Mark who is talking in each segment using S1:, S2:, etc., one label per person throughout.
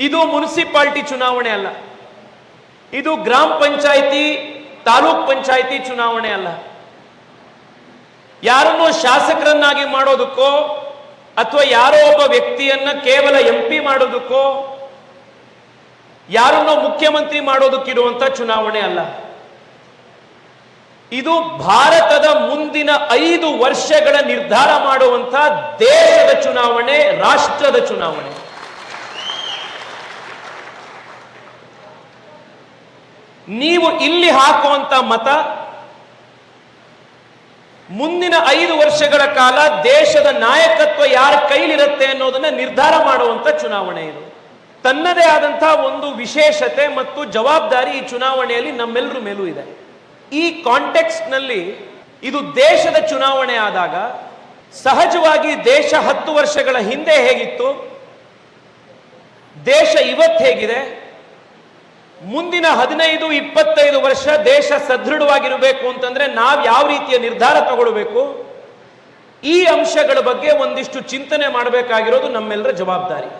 S1: ಇದು ಮುನ್ಸಿಪಾಲ್ಟಿ ಚುನಾವಣೆ ಅಲ್ಲ. ಇದು ಗ್ರಾಮ ಪಂಚಾಯಿತಿ, ತಾಲೂಕ್ ಪಂಚಾಯಿತಿ ಚುನಾವಣೆ ಅಲ್ಲ. ಯಾರನ್ನು ಶಾಸಕರನ್ನಾಗಿ ಮಾಡೋದಕ್ಕೋ ಅಥವಾ ಯಾರೋ ಒಬ್ಬ ವ್ಯಕ್ತಿಯನ್ನ ಕೇವಲ ಎಂ ಪಿ ಮಾಡೋದಕ್ಕೋ ಯಾರನ್ನೋ ಮುಖ್ಯಮಂತ್ರಿ ಮಾಡೋದಕ್ಕಿರುವಂತ ಚುನಾವಣೆ ಅಲ್ಲ. ಇದು ಭಾರತದ ಮುಂದಿನ ಐದು ವರ್ಷಗಳ ನಿರ್ಧಾರ ಮಾಡುವಂತ ದೇಶದ ಚುನಾವಣೆ, ರಾಷ್ಟ್ರದ ಚುನಾವಣೆ. ನೀವು ಇಲ್ಲಿ ಹಾಕುವಂತ ಮತ ಮುಂದಿನ ಐದು ವರ್ಷಗಳ ಕಾಲ ದೇಶದ ನಾಯಕತ್ವ ಯಾರ ಕೈಲಿರುತ್ತೆ ಅನ್ನೋದನ್ನ ನಿರ್ಧಾರ ಮಾಡುವಂತ ಚುನಾವಣೆ ಇದು. ತನ್ನದೇ ಆದಂತಹ ಒಂದು ವಿಶೇಷತೆ ಮತ್ತು ಜವಾಬ್ದಾರಿ ಈ ಚುನಾವಣೆಯಲ್ಲಿ ನಮ್ಮೆಲ್ಲರ ಮೇಲೂ ಇದೆ. ಈ ಕಾಂಟೆಕ್ಸ್ಟ್ನಲ್ಲಿ ಇದು ದೇಶದ ಚುನಾವಣೆ ಆದಾಗ ಸಹಜವಾಗಿ ದೇಶ ಹತ್ತು ವರ್ಷಗಳ ಹಿಂದೆ ಹೇಗಿತ್ತು, ದೇಶ ಇವತ್ತು ಹೇಗಿದೆ ಮುಂದಿನ ಹದಿನೈದು, ಇಪ್ಪತ್ತೈದು ವರ್ಷ ದೇಶ ಸದೃಢವಾಗಿರಬೇಕು ಅಂತಂದ್ರೆ ನಾವು ಯಾವ ರೀತಿಯ ನಿರ್ಧಾರ ತಗೊಳ್ಬೇಕು? ಈ ಅಂಶಗಳ ಬಗ್ಗೆ ಒಂದಿಷ್ಟು ಚಿಂತನೆ ಮಾಡಬೇಕಾಗಿರೋದು ನಮ್ಮೆಲ್ಲರ ಜವಾಬ್ದಾರಿ.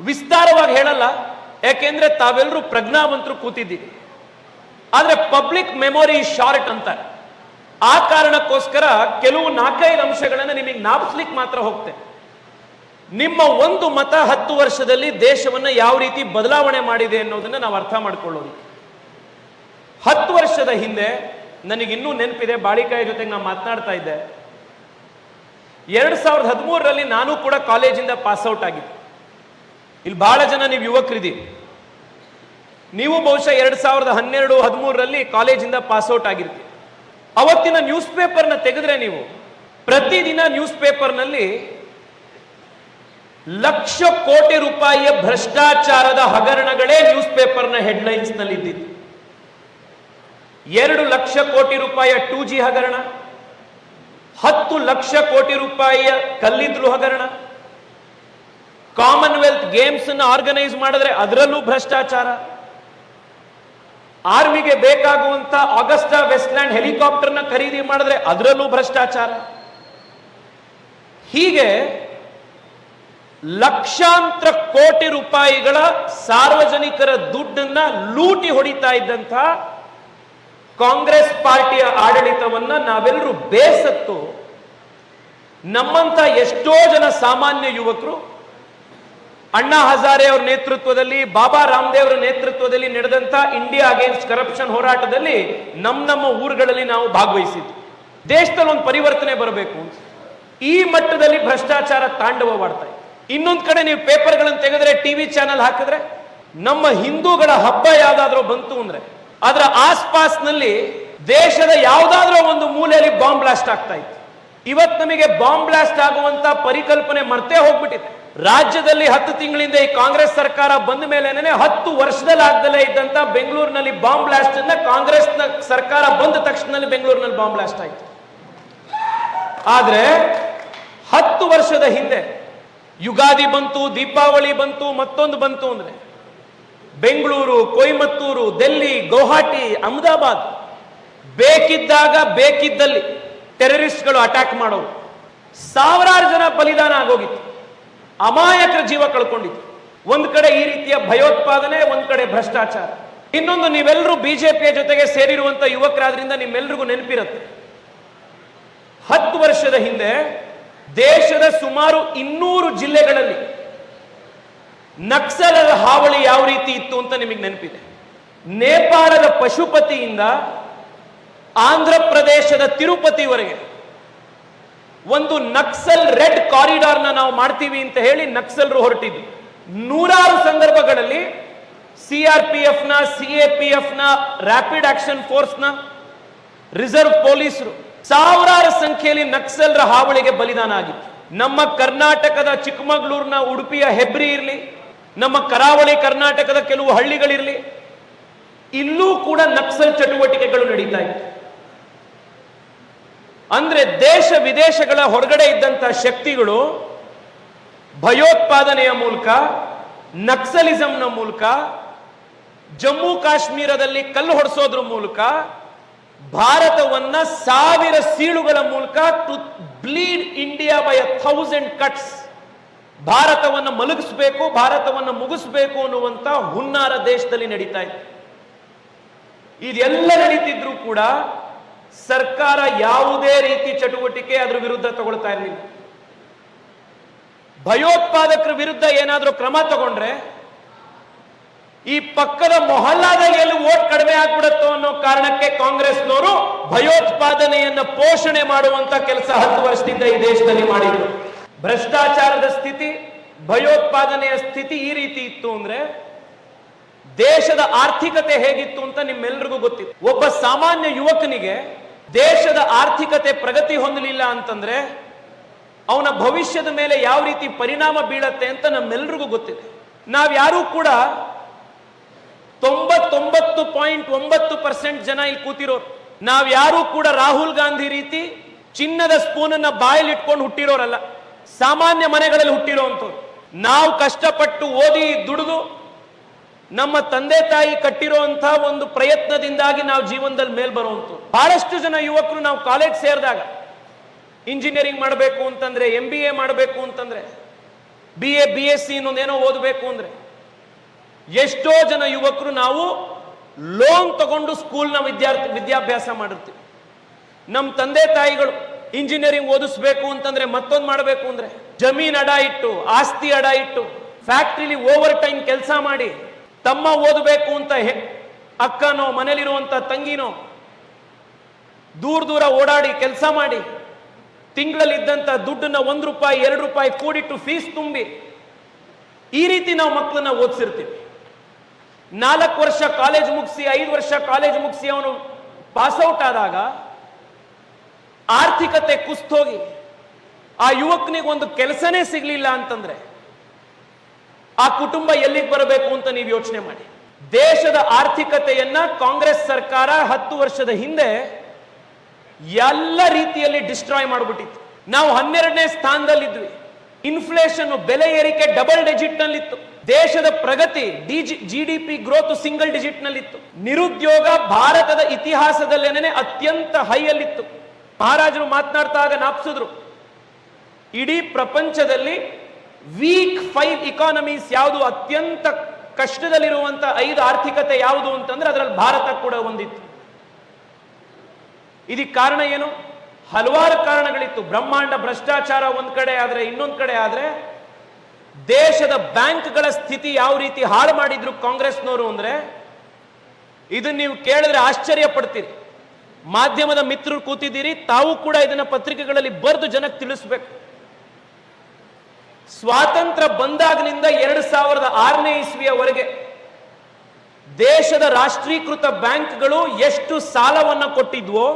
S1: ವಿಸ್ತಾರವಾಗಿ ಹೇಳಲ್ಲ, ಯಾಕೆಂದ್ರೆ ತಾವೆಲ್ಲರೂ ಪ್ರಜ್ಞಾವಂತರು ಕೂತಿದ್ದೀವಿ ಆದ್ರೆ ಪಬ್ಲಿಕ್ ಮೆಮೊರಿ ಶಾರ್ಟ್ ಅಂತಾರೆ. ಆ ಕಾರಣಕ್ಕೋಸ್ಕರ ಕೆಲವು ನಾಲ್ಕೈದು ಅಂಶಗಳನ್ನು ನಿಮಗೆ ನಾಪಿಸ್ಲಿಕ್ಕೆ ಮಾತ್ರ ಹೋಗ್ತೇನೆ. ನಿಮ್ಮ ಒಂದು ಮತ ಹತ್ತು ವರ್ಷದಲ್ಲಿ ದೇಶವನ್ನ ಯಾವ ರೀತಿ ಬದಲಾವಣೆ ಮಾಡಿದೆ ಅನ್ನೋದನ್ನ ನಾವು ಅರ್ಥ ಮಾಡ್ಕೊಳ್ಳೋದು. ಹತ್ತು ವರ್ಷದ ಹಿಂದೆ ನನಗಿನ್ನೂ ನೆನಪಿದೆ, ಬಾಳಿಕಾಯಿ ಜೊತೆಗೆ ನಾನು ಮಾತನಾಡ್ತಾ ಇದ್ದೆ. ಎರಡು ಸಾವಿರದ ಹದಿಮೂರರಲ್ಲಿ ನಾನು ಕೂಡ ಕಾಲೇಜಿಂದ ಪಾಸ್ ಔಟ್ ಆಗಿದ್ದೆ. ಇಲ್ಲಿ ಬಹಳ ಜನ ನೀವು ಯುವಕರಿದ್ದೀರಿ. ನೀವು ಬಹುಶಃ ಎರಡು ಸಾವಿರದ ಹನ್ನೆರಡು, ಹದಿಮೂರರಲ್ಲಿ ಕಾಲೇಜಿಂದ ಪಾಸ್ ಔಟ್ ಆಗಿರ್ತೀರಿ. ಅವತ್ತಿನ ನ್ಯೂಸ್ ಪೇಪರ್ನ ತೆಗೆದ್ರೆ ನೀವು. ಪ್ರತಿದಿನ ನ್ಯೂಸ್ ಪೇಪರ್ನಲ್ಲಿ ಲಕ್ಷ ಕೋಟಿ ರೂಪಾಯಿಯ ಭ್ರಷ್ಟಾಚಾರದ ಹಗರಣಗಳೇ ನ್ಯೂಸ್ ಪೇಪರ್ನ ಹೆಡ್ಲೈನ್ಸ್ನಲ್ಲಿ ಇದ್ದಿತ್ತು ಎರಡು ಲಕ್ಷ ಕೋಟಿ ರೂಪಾಯಿಯ ಟೂ ಜಿ ಹಗರಣ, ಹತ್ತು ಲಕ್ಷ ಕೋಟಿ ರೂಪಾಯಿಯ ಕಲ್ಲಿದ್ದಲು ಹಗರಣ, ಕಾಮನ್ವೆಲ್ತ್ ಗೇಮ್ಸ್ ಅನ್ನು ಆರ್ಗನೈಸ್ ಮಾಡಿದ್ರೆ ಅದರಲ್ಲೂ ಭ್ರಷ್ಟಾಚಾರ, ಆರ್ಮಿಗೆ ಬೇಕಾಗುವಂತ ಆಗಸ್ಟಾ ವೆಸ್ಟ್ಲ್ಯಾಂಡ್ ಹೆಲಿಕಾಪ್ಟರ್ನ ಖರೀದಿ ಮಾಡಿದ್ರೆ ಅದರಲ್ಲೂ ಭ್ರಷ್ಟಾಚಾರ. ಹೀಗೆ ಲಕ್ಷಾಂತರ ಕೋಟಿ ರೂಪಾಯಿಗಳ ಸಾರ್ವಜನಿಕರ ದುಡ್ಡನ್ನ ಲೂಟಿ ಹೊಡಿತಾ ಇದ್ದಂತಹ ಕಾಂಗ್ರೆಸ್ ಪಾರ್ಟಿಯ ಆಡಳಿತವನ್ನ ನಾವೆಲ್ಲರೂ ಬೇಸತ್ತು. ನಮ್ಮಂತ ಎಷ್ಟೋ ಜನ ಸಾಮಾನ್ಯ ಯುವಕರು, ಅಣ್ಣಾ ಹಜಾರೆ ಅವರ ನೇತೃತ್ವದಲ್ಲಿ, ಬಾಬಾ ರಾಮದೇವ್ರ ನೇತೃತ್ವದಲ್ಲಿ ನಡೆದಂತ ಇಂಡಿಯಾ ಅಗೇನ್ಸ್ಟ್ ಕರಪ್ಷನ್ ಹೋರಾಟದಲ್ಲಿ ನಮ್ಮ ನಮ್ಮ ಊರುಗಳಲ್ಲಿ ನಾವು ಭಾಗವಹಿಸಿದ್ವಿ. ದೇಶದಲ್ಲಿ ಒಂದು ಪರಿವರ್ತನೆ ಬರಬೇಕು. ಈ ಮಟ್ಟದಲ್ಲಿ ಭ್ರಷ್ಟಾಚಾರ ತಾಂಡವವಾಡ್ತಾ ಇದೆ. ಇನ್ನೊಂದ್ ಕಡೆ ನೀವು ಪೇಪರ್ಗಳನ್ನು ತೆಗೆದ್ರೆ ಟಿವಿ ಚಾನೆಲ್ ಹಾಕಿದ್ರೆ ನಮ್ಮ ಹಿಂದೂಗಳ ಹಬ್ಬ ಯಾವ್ದಾದ್ರೂ ಬಂತು ಅಂದ್ರೆ ಅದರ ಆಸ್ಪಾಸ್ನಲ್ಲಿ ದೇಶದ ಯಾವ್ದಾದ್ರೂ ಒಂದು ಮೂಲೆಯಲ್ಲಿ ಬಾಂಬ್ ಬ್ಲಾಸ್ಟ್ ಆಗ್ತಾ ಇತ್ತು. ಇವತ್ ನಮಗೆ ಬಾಂಬ್ ಬ್ಲಾಸ್ಟ್ ಆಗುವಂತ ಪರಿಕಲ್ಪನೆ ಮರ್ತೇ ಹೋಗ್ಬಿಟ್ಟಿದೆ. ರಾಜ್ಯದಲ್ಲಿ ಹತ್ತು ತಿಂಗಳಿಂದ ಈ ಕಾಂಗ್ರೆಸ್ ಸರ್ಕಾರ ಬಂದ ಮೇಲೆ ಹತ್ತು ವರ್ಷದಲ್ಲಿ ಆಗ್ದಲೇ ಇದ್ದಂತ ಬೆಂಗಳೂರಿನಲ್ಲಿ ಬಾಂಬ್ ಬ್ಲಾಸ್ಟ್ ಅನ್ನ ಕಾಂಗ್ರೆಸ್ ಸರ್ಕಾರ ಬಂದ ತಕ್ಷಣದಲ್ಲಿ ಬೆಂಗಳೂರಿನಲ್ಲಿ ಬಾಂಬ್ ಬ್ಲಾಸ್ಟ್ ಆಯ್ತು. ಆದ್ರೆ ಹತ್ತು ವರ್ಷದ ಹಿಂದೆ ಯುಗಾದಿ ಬಂತು, ದೀಪಾವಳಿ ಬಂತು, ಮತ್ತೊಂದು ಬಂತು ಅಂದ್ರೆ ಬೆಂಗಳೂರು, ಕೊಯಮತ್ತೂರು, ದೆಲ್ಲಿ, ಗೌಹಾಟಿ, ಅಹಮದಾಬಾದ್ ಬೇಕಿದ್ದಾಗ ಬೇಕಿದ್ದಲ್ಲಿ ಟೆರರಿಸ್ಟ್ಗಳು ಅಟ್ಯಾಕ್ ಮಾಡೋರು. ಸಾವಿರಾರು ಜನ ಬಲಿದಾನ ಆಗೋಗಿತ್ತು. ಅಮಾಯಕರ ಜೀವ ಕಳ್ಕೊಂಡಿತ್ತು. ಒಂದ್ ಕಡೆ ಈ ರೀತಿಯ ಭಯೋತ್ಪಾದನೆ, ಒಂದ್ ಕಡೆ ಭ್ರಷ್ಟಾಚಾರ. ಇನ್ನೊಂದು ನೀವೆಲ್ಲರೂ ಬಿಜೆಪಿಯ ಜೊತೆಗೆ ಸೇರಿರುವಂತ ಯುವಕರಾದ್ರಿಂದ ನಿಮ್ಮೆಲ್ರಿಗೂ ನೆನಪಿರುತ್ತೆ. ಹತ್ತು ವರ್ಷದ ಹಿಂದೆ ದೇಶದ ಸುಮಾರು ಇನ್ನೂರು ಜಿಲ್ಲೆಗಳಲ್ಲಿ ನಕ್ಸಲರ ಹಾವಳಿ ಯಾವ ರೀತಿ ಇತ್ತು ಅಂತ ನಿಮಗೆ ನೆನಪಿದೆ. ನೇಪಾಳದ ಪಶುಪತಿಯಿಂದ ಆಂಧ್ರ ಪ್ರದೇಶದ ತಿರುಪತಿವರೆಗೆ ಒಂದು ನಕ್ಸಲ್ ರೆಡ್ ಕಾರಿಡಾರ್ನ ನಾವು ಮಾಡ್ತೀವಿ ಅಂತ ಹೇಳಿ ನಕ್ಸಲ್ರು ಹೊರಟಿದ್ರು. ನೂರಾರು ಸಂದರ್ಭಗಳಲ್ಲಿ ಸಿಆರ್ಪಿಎಫ್ನ ಸಿಎಪಿಎಫ್ನ ರ್ಯಾಪಿಡ್ ಆಕ್ಷನ್ ಫೋರ್ಸ್ನ ರಿಸರ್ವ್ ಪೊಲೀಸರು ಸಾವಿರಾರು ಸಂಖ್ಯೆಯಲ್ಲಿ ನಕ್ಸಲರ ಹಾವಳಿಗೆ ಬಲಿದಾನ ಆಗಿತ್ತು. ನಮ್ಮ ಕರ್ನಾಟಕದ ಚಿಕ್ಕಮಗಳೂರಿನ ಉಡುಪಿಯ ಹೆಬ್ರಿ ಇರಲಿ, ನಮ್ಮ ಕರಾವಳಿ ಕರ್ನಾಟಕದ ಕೆಲವು ಹಳ್ಳಿಗಳಿರಲಿ, ಇಲ್ಲೂ ಕೂಡ ನಕ್ಸಲ್ ಚಟುವಟಿಕೆಗಳು ನಡೀತಾ ಇತ್ತು. ಅಂದ್ರೆ ದೇಶ ವಿದೇಶಗಳ ಹೊರಗಡೆ ಇದ್ದಂತ ಶಕ್ತಿಗಳು ಭಯೋತ್ಪಾದನೆಯ ಮೂಲಕ, ನಕ್ಸಲಿಸಂನ ಮೂಲಕ, ಜಮ್ಮು ಕಾಶ್ಮೀರದಲ್ಲಿ ಕಲ್ಲು ಹೊಡೆಸೋದ್ರ ಮೂಲಕ ಭಾರತವನ್ನ ಸಾವಿರ ಸೀಳುಗಳ ಮೂಲಕ to bleed India by a thousand cuts ಭಾರತವನ್ನು ಮಲಗಿಸ್ಬೇಕು, ಭಾರತವನ್ನು ಮುಗಿಸ್ಬೇಕು ಅನ್ನುವಂತ ಹುನ್ನಾರ ದೇಶದಲ್ಲಿ ನಡೀತಾ ಇದೆ. ಇದೆಲ್ಲ ನಡೀತಿದ್ರು ಕೂಡ ಸರ್ಕಾರ ಯಾವುದೇ ರೀತಿ ಚಟುವಟಿಕೆ ಅದ್ರ ವಿರುದ್ಧ ತಗೊಳ್ತಾ ಇರಲಿಲ್ಲ. ಭಯೋತ್ಪಾದಕರ ವಿರುದ್ಧ ಏನಾದರೂ ಕ್ರಮ ತಗೊಂಡ್ರೆ ಈ ಪಕ್ಕದ ಮೊಹಲ್ಲಾದಲ್ಲಿ ಎಲ್ಲಿ ಓಟ್ ಕಡಿಮೆ ಆಗ್ಬಿಡುತ್ತೋ ಅನ್ನೋ ಕಾರಣಕ್ಕೆ ಕಾಂಗ್ರೆಸ್ನವರು ಭಯೋತ್ಪಾದನೆಯನ್ನ ಪೋಷಣೆ ಮಾಡುವಂತ ಕೆಲಸ ಹತ್ತು ವರ್ಷದಿಂದ ಈ ದೇಶದಲ್ಲಿ ಮಾಡಿದ್ರು. ಭ್ರಷ್ಟಾಚಾರದ ಸ್ಥಿತಿ, ಭಯೋತ್ಪಾದನೆಯ ಸ್ಥಿತಿ ಈ ರೀತಿ ಇತ್ತು ಅಂದ್ರೆ ದೇಶದ ಆರ್ಥಿಕತೆ ಹೇಗಿತ್ತು ಅಂತ ನಿಮ್ಮೆಲ್ರಿಗೂ ಗೊತ್ತಿತ್ತು. ಒಬ್ಬ ಸಾಮಾನ್ಯ ಯುವಕನಿಗೆ ದೇಶದ ಆರ್ಥಿಕತೆ ಪ್ರಗತಿ ಹೊಂದಲಿಲ್ಲ ಅಂತಂದ್ರೆ ಅವನ ಭವಿಷ್ಯದ ಮೇಲೆ ಯಾವ ರೀತಿ ಪರಿಣಾಮ ಬೀಳತ್ತೆ ಅಂತ ನಮ್ಮೆಲ್ರಿಗೂ ಗೊತ್ತಿದೆ. ನಾವ್ಯಾರೂ ಕೂಡ ತೊಂಬತ್ತೊಂಬತ್ತು ಪಾಯಿಂಟ್ ಒಂಬತ್ತು ಪರ್ಸೆಂಟ್ ಜನ ಇಲ್ಲಿ ಕೂತಿರೋರು. ನಾವ್ಯಾರೂ ಕೂಡ ರಾಹುಲ್ ಗಾಂಧಿ ರೀತಿ ಚಿನ್ನದ ಸ್ಪೂನ್ ಅನ್ನ ಬಾಯಲ್ಲಿ ಇಟ್ಕೊಂಡು ಹುಟ್ಟಿರೋರಲ್ಲ. ಸಾಮಾನ್ಯ ಮನೆಗಳಲ್ಲಿ ಹುಟ್ಟಿರೋಂಥವ್ರು. ನಾವು ಕಷ್ಟಪಟ್ಟು ಓದಿ ದುಡಿದು ನಮ್ಮ ತಂದೆ ತಾಯಿ ಕಟ್ಟಿರುವಂತ ಒಂದು ಪ್ರಯತ್ನದಿಂದಾಗಿ ನಾವು ಜೀವನದಲ್ಲಿ ಮೇಲ್ ಬರುವಂಥವ್ರು ಬಹಳಷ್ಟು ಜನ ಯುವಕರು ನಾವು ಕಾಲೇಜ್ ಸೇರಿದಾಗ ಇಂಜಿನಿಯರಿಂಗ್ ಮಾಡಬೇಕು ಅಂತಂದ್ರೆ ಎಂ ಬಿ ಎ ಮಾಡಬೇಕು ಅಂತಂದ್ರೆ B A B S C ಇನ್ನೊಂದೇನೋ ಓದಬೇಕು ಅಂದ್ರೆ ಎಷ್ಟೋ ಜನ ಯುವಕರು ನಾವು ಲೋನ್ ತಗೊಂಡು ಸ್ಕೂಲ್ನ ವಿದ್ಯಾರ್ಥಿ ವಿದ್ಯಾಭ್ಯಾಸ ಮಾಡಿರ್ತೀವಿ. ನಮ್ಮ ತಂದೆ ತಾಯಿಗಳು ಇಂಜಿನಿಯರಿಂಗ್ ಓದಿಸ್ಬೇಕು ಅಂತಂದ್ರೆ ಮತ್ತೊಂದು ಮಾಡಬೇಕು ಅಂದ್ರೆ ಜಮೀನ್ ಅಡ ಇಟ್ಟು, ಆಸ್ತಿ ಅಡ ಇಟ್ಟು ಫ್ಯಾಕ್ಟ್ರಿಲಿ ಓವರ್ ಟೈಮ್ ಕೆಲಸ ಮಾಡಿ ತಮ್ಮ ಓದಬೇಕು ಅಂತ ಅಕ್ಕನೋ, ಮನೇಲಿರುವಂತ ತಂಗಿನೋ, ದೂರ ದೂರ ಓಡಾಡಿ ಕೆಲಸ ಮಾಡಿ ತಿಂಗಳಲ್ಲಿ ಇದ್ದಂತ ದುಡ್ಡನ್ನ ಒಂದು ರೂಪಾಯಿ, ಎರಡು ರೂಪಾಯಿ ಕೂಡಿಟ್ಟು ಫೀಸ್ ತುಂಬಿ ಈ ರೀತಿ ನಾವು ಮಕ್ಕಳನ್ನ ಓದಿಸಿರ್ತೀವಿ. ನಾಲ್ಕು ವರ್ಷ ಕಾಲೇಜ್ ಮುಗಿಸಿ, ಐದು ವರ್ಷ ಕಾಲೇಜ್ ಮುಗಿಸಿ ಅವನು ಪಾಸ್ಔಟ್ ಆದಾಗ ಆರ್ಥಿಕತೆ ಕುಸ್ತೋಗಿ ಆ ಯುವಕನಿಗೆ ಒಂದು ಕೆಲಸನೇ ಸಿಗಲಿಲ್ಲ ಅಂತಂದ್ರೆ ಆ ಕುಟುಂಬ ಎಲ್ಲಿಗೆ ಬರಬೇಕು ಅಂತ ನೀವು ಯೋಚನೆ ಮಾಡಿ. ದೇಶದ ಆರ್ಥಿಕತೆಯನ್ನ ಕಾಂಗ್ರೆಸ್ ಸರ್ಕಾರ ಹತ್ತು ವರ್ಷದ ಹಿಂದೆ ಎಲ್ಲ ರೀತಿಯಲ್ಲಿ ಡಿಸ್ಟ್ರಾಯ್ ಮಾಡಿಬಿಟ್ಟಿತ್ತು. ನಾವು ಹನ್ನೆರಡನೇ ಸ್ಥಾನದಲ್ಲಿದ್ವಿ. ಇನ್ಫ್ಲೇಷನ್ ಬೆಲೆ ಏರಿಕೆ ಡಬಲ್ ಡಿಜಿಟ್ ನಲ್ಲಿತ್ತು. ದೇಶದ ಪ್ರಗತಿ G D P growth single digit ನಲ್ಲಿತ್ತು. ನಿರುದ್ಯೋಗ ಭಾರತದ ಇತಿಹಾಸದಲ್ಲೇನೆ ಅತ್ಯಂತ ಹೈಯಲ್ಲಿತ್ತು ಮಹಾರಾಜರು ಮಾತನಾಡ್ತಾಗ ನಾಪ್ಸಿದ್ರು. ಇಡೀ ಪ್ರಪಂಚದಲ್ಲಿ ವೀಕ್ ಫೈವ್ ಇಕಾನಮೀಸ್ ಯಾವುದು ಅತ್ಯಂತ ಕಷ್ಟದಲ್ಲಿರುವಂತ ಐದು ಆರ್ಥಿಕತೆ ಯಾವುದು ಅಂತಂದ್ರೆ ಅದರಲ್ಲಿ ಭಾರತ ಕೂಡ ಒಂದಿತ್ತು. ಇದಕ್ಕೆ ಕಾರಣ ಏನು? ಹಲವಾರು ಕಾರಣಗಳಿತ್ತು. ಬ್ರಹ್ಮಾಂಡ ಭ್ರಷ್ಟಾಚಾರ ಒಂದ್ ಕಡೆ ಆದ್ರೆ ಇನ್ನೊಂದ್ ಕಡೆ ಆದ್ರೆ ದೇಶದ ಬ್ಯಾಂಕ್ಗಳ ಸ್ಥಿತಿ ಯಾವ ರೀತಿ ಹಾಳು ಮಾಡಿದ್ರು ಕಾಂಗ್ರೆಸ್ನವರು ಅಂದ್ರೆ ಇದನ್ನ ನೀವು ಕೇಳಿದ್ರೆ ಆಶ್ಚರ್ಯ ಪಡ್ತೀರಿ ಮಾಧ್ಯಮದ ಮಿತ್ರರು ಕೂತಿದ್ದೀರಿ, ತಾವು ಕೂಡ ಇದನ್ನ ಪತ್ರಿಕೆಗಳಲ್ಲಿ ಬರೆದು ಜನಕ್ಕೆ ತಿಳಿಸ್ಬೇಕು. ಸ್ವಾತಂತ್ರ್ಯ ಬಂದಾಗಿನಿಂದ ಎರಡು ಸಾವಿರದ ಆರನೇ ಇಸ್ವಿಯವರೆಗೆ ದೇಶದ ರಾಷ್ಟ್ರೀಕೃತ ಬ್ಯಾಂಕ್ಗಳು ಎಷ್ಟು ಸಾಲವನ್ನು ಕೊಟ್ಟಿದ್ವೋ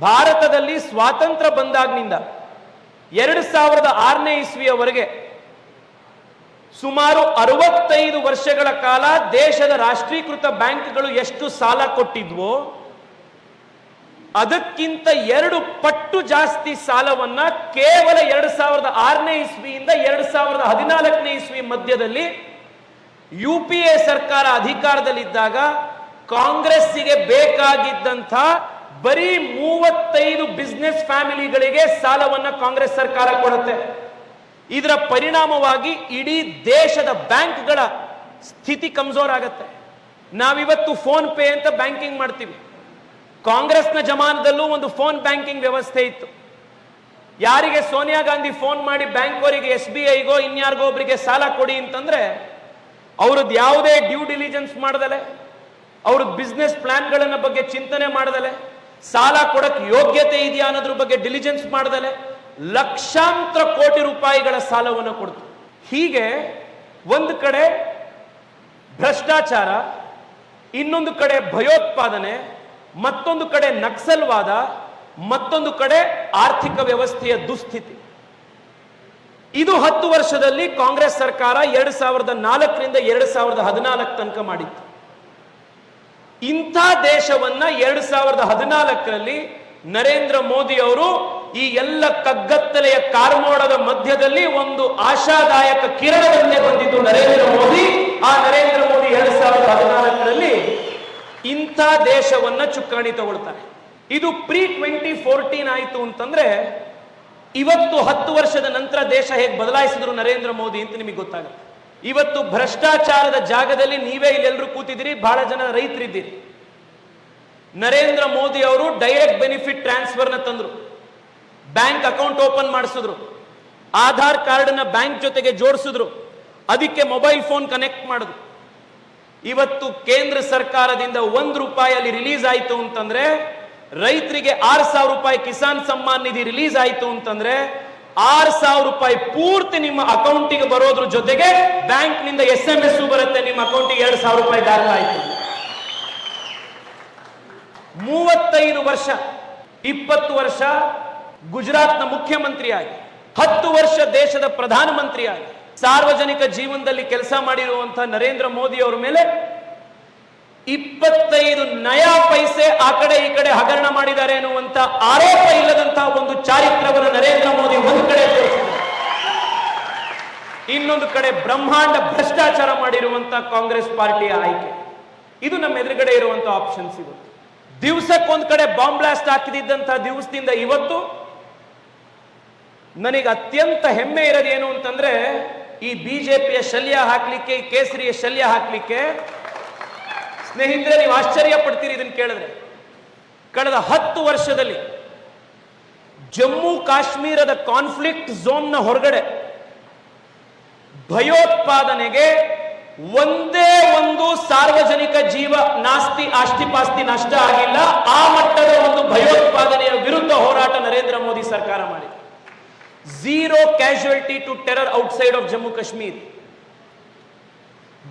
S1: ಭಾರತದಲ್ಲಿ ಸ್ವಾತಂತ್ರ್ಯ ಬಂದಾಗ್ನಿಂದ ಎರಡು ಸಾವಿರದ ಆರನೇ ಇಸ್ವಿಯವರೆಗೆ ಸುಮಾರು ಅರವತ್ತೈದು ವರ್ಷಗಳ ಕಾಲ ದೇಶದ ರಾಷ್ಟ್ರೀಕೃತ ಬ್ಯಾಂಕ್ಗಳು ಎಷ್ಟು ಸಾಲ ಕೊಟ್ಟಿದ್ವೋ, ಅದಕ್ಕಿಂತ ಎರಡು ಪಟ್ಟು ಜಾಸ್ತಿ ಸಾಲವನ್ನ ಕೇವಲ ಎರಡು ಸಾವಿರದ ಆರನೇ ಇಸ್ವಿಯಿಂದ ಎರಡು ಸಾವಿರದ ಹದಿನಾಲ್ಕನೇ ಇಸ್ವಿ ಮಧ್ಯದಲ್ಲಿ ಯು ಪಿ ಸರ್ಕಾರ ಅಧಿಕಾರದಲ್ಲಿದ್ದಾಗ ಕಾಂಗ್ರೆಸ್ಸಿಗೆ ಬೇಕಾಗಿದ್ದಂಥ ಬರೀ ಮೂವತ್ತೈದು ಬಿಸ್ನೆಸ್ ಫ್ಯಾಮಿಲಿಗಳಿಗೆ ಸಾಲವನ್ನ ಕಾಂಗ್ರೆಸ್ ಸರ್ಕಾರ ಕೊಡುತ್ತೆ. ಇದರ ಪರಿಣಾಮವಾಗಿ ಇಡೀ ದೇಶದ ಬ್ಯಾಂಕ್ಗಳ ಸ್ಥಿತಿ ಕಮ್ಜೋರ್ ಆಗತ್ತೆ ನಾವಿವತ್ತು ಫೋನ್ ಪೇ ಅಂತ ಬ್ಯಾಂಕಿಂಗ್ ಮಾಡ್ತೀವಿ. ಕಾಂಗ್ರೆಸ್ನ ಜಮಾನದಲ್ಲೂ ಒಂದು ಫೋನ್ ಬ್ಯಾಂಕಿಂಗ್ ವ್ಯವಸ್ಥೆ ಇತ್ತು. ಯಾರಿಗೆ ಸೋನಿಯಾ ಗಾಂಧಿ ಫೋನ್ ಮಾಡಿ ಬ್ಯಾಂಕ್ ಅವರಿಗೆ ಎಸ್ ಬಿ ಐಗೋ, ಇನ್ಯಾರಿಗೋ ಒಬ್ಬರಿಗೆ ಸಾಲ ಕೊಡಿ ಅಂತಂದ್ರೆ ಅವ್ರದ್ದು ಯಾವುದೇ ಡ್ಯೂ ಡಿಲಿಜೆನ್ಸ್ ಮಾಡದಲೆ ಅವ್ರದ್ದು ಬಿಸ್ನೆಸ್ ಪ್ಲಾನ್ಗಳನ್ನ ಬಗ್ಗೆ ಚಿಂತನೆ ಮಾಡದಲೆ ಸಾಲ ಕೊಡಕ್ಕೆ ಯೋಗ್ಯತೆ ಇದೆಯಾ ಅನ್ನೋದ್ರ ಬಗ್ಗೆ ಡಿಲಿಜೆನ್ಸ್ ಮಾಡದಲೆ ಲಕ್ಷಾಂತರ ಕೋಟಿ ರೂಪಾಯಿಗಳ ಸಾಲವನ್ನು ಕೊಡ್ತು. ಹೀಗೆ ಒಂದು ಕಡೆ ಭ್ರಷ್ಟಾಚಾರ, ಇನ್ನೊಂದು ಕಡೆ ಭಯೋತ್ಪಾದನೆ, ಮತ್ತೊಂದು ಕಡೆ ನಕ್ಸಲ್ವಾದ, ಮತ್ತೊಂದು ಕಡೆ ಆರ್ಥಿಕ ವ್ಯವಸ್ಥೆಯ ದುಸ್ಥಿತಿ. ಇದು ಹತ್ತು ವರ್ಷದಲ್ಲಿ ಕಾಂಗ್ರೆಸ್ ಸರ್ಕಾರ ಎರಡು ಸಾವಿರದ ನಾಲ್ಕರಿಂದ ಎರಡು ಸಾವಿರದ ಹದಿನಾಲ್ಕು ತನಕ ಮಾಡಿತ್ತು. ಇಂಥ ದೇಶವನ್ನ ಎರಡ್ ಸಾವಿರದ ಹದಿನಾಲ್ಕರಲ್ಲಿ ನರೇಂದ್ರ ಮೋದಿ ಅವರು ಈ ಎಲ್ಲ ಕಗ್ಗತ್ತಲೆಯ ಕಾರ್ಮೋಡದ ಮಧ್ಯದಲ್ಲಿ ಒಂದು ಆಶಾದಾಯಕ ಕಿರಣವನ್ನೇ ಬಂದಿದ್ದು ನರೇಂದ್ರ ಮೋದಿ. ಆ ನರೇಂದ್ರ ಮೋದಿ ಎರಡ್ ಸಾವಿರದ ಹದಿನಾಲ್ಕರಲ್ಲಿ ಇಂಥ ದೇಶವನ್ನ ಚುಕ್ಕಾಣಿ ತಗೊಳ್ತಾರೆ. ಇದು ಪ್ರೀ ಟ್ವೆಂಟಿ ಫೋರ್ಟೀನ್ ಆಯಿತು ಅಂತಂದ್ರೆ ಇವತ್ತು ಹತ್ತು ವರ್ಷದ ನಂತರ ದೇಶ ಹೇಗೆ ಬದಲಾಯಿಸಿದ್ರು ನರೇಂದ್ರ ಮೋದಿ ಅಂತ ನಿಮಗೆ ಗೊತ್ತಾಗುತ್ತೆ. ಇವತ್ತು ಭ್ರಷ್ಟಾಚಾರದ ಜಾಗದಲ್ಲಿ ನೀವೇ ಇಲ್ಲೆಲ್ಲರೂ ಕೂತಿದ್ದೀರಿ, ಬಹಳ ಜನ ರೈತರಿದ್ದೀರಿ. ನರೇಂದ್ರ ಮೋದಿ ಅವರು ಡೈರೆಕ್ಟ್ ಬೆನಿಫಿಟ್ ಟ್ರಾನ್ಸ್ಫರ್ನ ತಂದ್ರು. ಬ್ಯಾಂಕ್ ಅಕೌಂಟ್ ಓಪನ್ ಮಾಡಿಸಿದ್ರು. ಆಧಾರ್ ಕಾರ್ಡ್ನ ಬ್ಯಾಂಕ್ ಜೊತೆಗೆ ಜೋಡಿಸಿದ್ರು. ಅದಕ್ಕೆ ಮೊಬೈಲ್ ಫೋನ್ ಕನೆಕ್ಟ್ ಮಾಡಿದ್ರು. ಇವತ್ತು ಕೇಂದ್ರ ಸರ್ಕಾರದಿಂದ ಒಂದು ರೂಪಾಯಲ್ಲಿ ರಿಲೀಸ್ ಆಯಿತು ಅಂತಂದ್ರೆ, ರೈತರಿಗೆ ಆರು ಸಾವಿರ ರೂಪಾಯಿ ಕಿಸಾನ್ ಸಮ್ಮಾನ್ ನಿಧಿ ರಿಲೀಸ್ ಆಯಿತು ಅಂತಂದ್ರೆ ಆರು ಸಾವಿರ ರೂಪಾಯಿ ಪೂರ್ತಿ ನಿಮ್ಮ ಅಕೌಂಟಿಗೆ ಬರೋದ್ರ ಜೊತೆಗೆ ಬ್ಯಾಂಕ್ನಿಂದ ಎಸ್ ಎಂ ಎಸ್ ಬರುತ್ತೆ, ನಿಮ್ಮ ಅಕೌಂಟಿಗೆ ಎರಡು ಸಾವಿರ ರೂಪಾಯಿ ದಾಖಲ ಆಯ್ತು. ಮೂವತ್ತೈದು ವರ್ಷ, ಇಪ್ಪತ್ತು ವರ್ಷ ಗುಜರಾತ್ನ ಮುಖ್ಯಮಂತ್ರಿಯಾಗಿ, ಹತ್ತು ವರ್ಷ ದೇಶದ ಪ್ರಧಾನಮಂತ್ರಿಯಾಗಿ, ಸಾರ್ವಜನಿಕ ಜೀವನದಲ್ಲಿ ಕೆಲಸ ಮಾಡಿರುವಂತಹ ನರೇಂದ್ರ ಮೋದಿ ಅವರ ಮೇಲೆ ಇಪ್ಪತ್ತೈದು ನಯಾ ಪೈಸೆ ಆ ಕಡೆ ಈ ಕಡೆ ಹಗರಣ ಮಾಡಿದ್ದಾರೆ ಅನ್ನುವಂತ ಆರೋಪ ಇಲ್ಲದಂತಹ ಒಂದು ಚಾರಿತ್ರವನ್ನು ನರೇಂದ್ರ ಮೋದಿ ಒಂದು ಕಡೆ ಇನ್ನೊಂದು ಕಡೆ ಬ್ರಹ್ಮಾಂಡ ಭ್ರಷ್ಟಾಚಾರ ಮಾಡಿರುವಂತಹ ಕಾಂಗ್ರೆಸ್ ಪಾರ್ಟಿಯ ಆಯ್ಕೆ. ಇದು ನಮ್ಮ ಎದುರುಗಡೆ ಇರುವಂತ ಆಪ್ಷನ್ಸ್ ಇದು ದಿವಸಕ್ಕೊಂದ್ ಕಡೆ ಬಾಂಬ್ ಬ್ಲಾಸ್ಟ್ ಹಾಕಿದಂತಹ ದಿವಸದಿಂದ ಇವತ್ತು ನನಗೆ ಅತ್ಯಂತ ಹೆಮ್ಮೆ ಇರೋದೇನು ಅಂತಂದ್ರೆ ಈ ಬಿಜೆಪಿಯ ಶಲ್ಯ ಹಾಕ್ಲಿಕ್ಕೆ ಕೇಸರಿಯ ಶಲ್ಯ ಹಾಕ್ಲಿಕ್ಕೆ ಸ್ನೇಹಿತರೆ, ನೀವು ಆಶ್ಚರ್ಯ ಪಡ್ತೀರಿ ಇದನ್ನ ಕೇಳಿದ್ರೆ. ಕಳೆದ ಹತ್ತು ವರ್ಷದಲ್ಲಿ ಜಮ್ಮು ಕಾಶ್ಮೀರದ ಕಾನ್ಫ್ಲಿಕ್ಟ್ ಝೋನ್ನ ಹೊರಗಡೆ ಭಯೋತ್ಪಾದನೆಗೆ ಒಂದೇ ಒಂದು ಸಾರ್ವಜನಿಕ ಜೀವ ನಾಸ್ತಿ ಆಸ್ತಿಪಾಸ್ತಿ ನಷ್ಟ ಆಗಿಲ್ಲ. ಆ ಮಟ್ಟದ ಒಂದು ಭಯೋತ್ಪಾದನೆಯ ವಿರುದ್ಧ ಹೋರಾಟ ನರೇಂದ್ರ ಮೋದಿ ಸರ್ಕಾರ ಮಾಡಿದೆ. Zero casualty to terror outside of Jammu Kashmir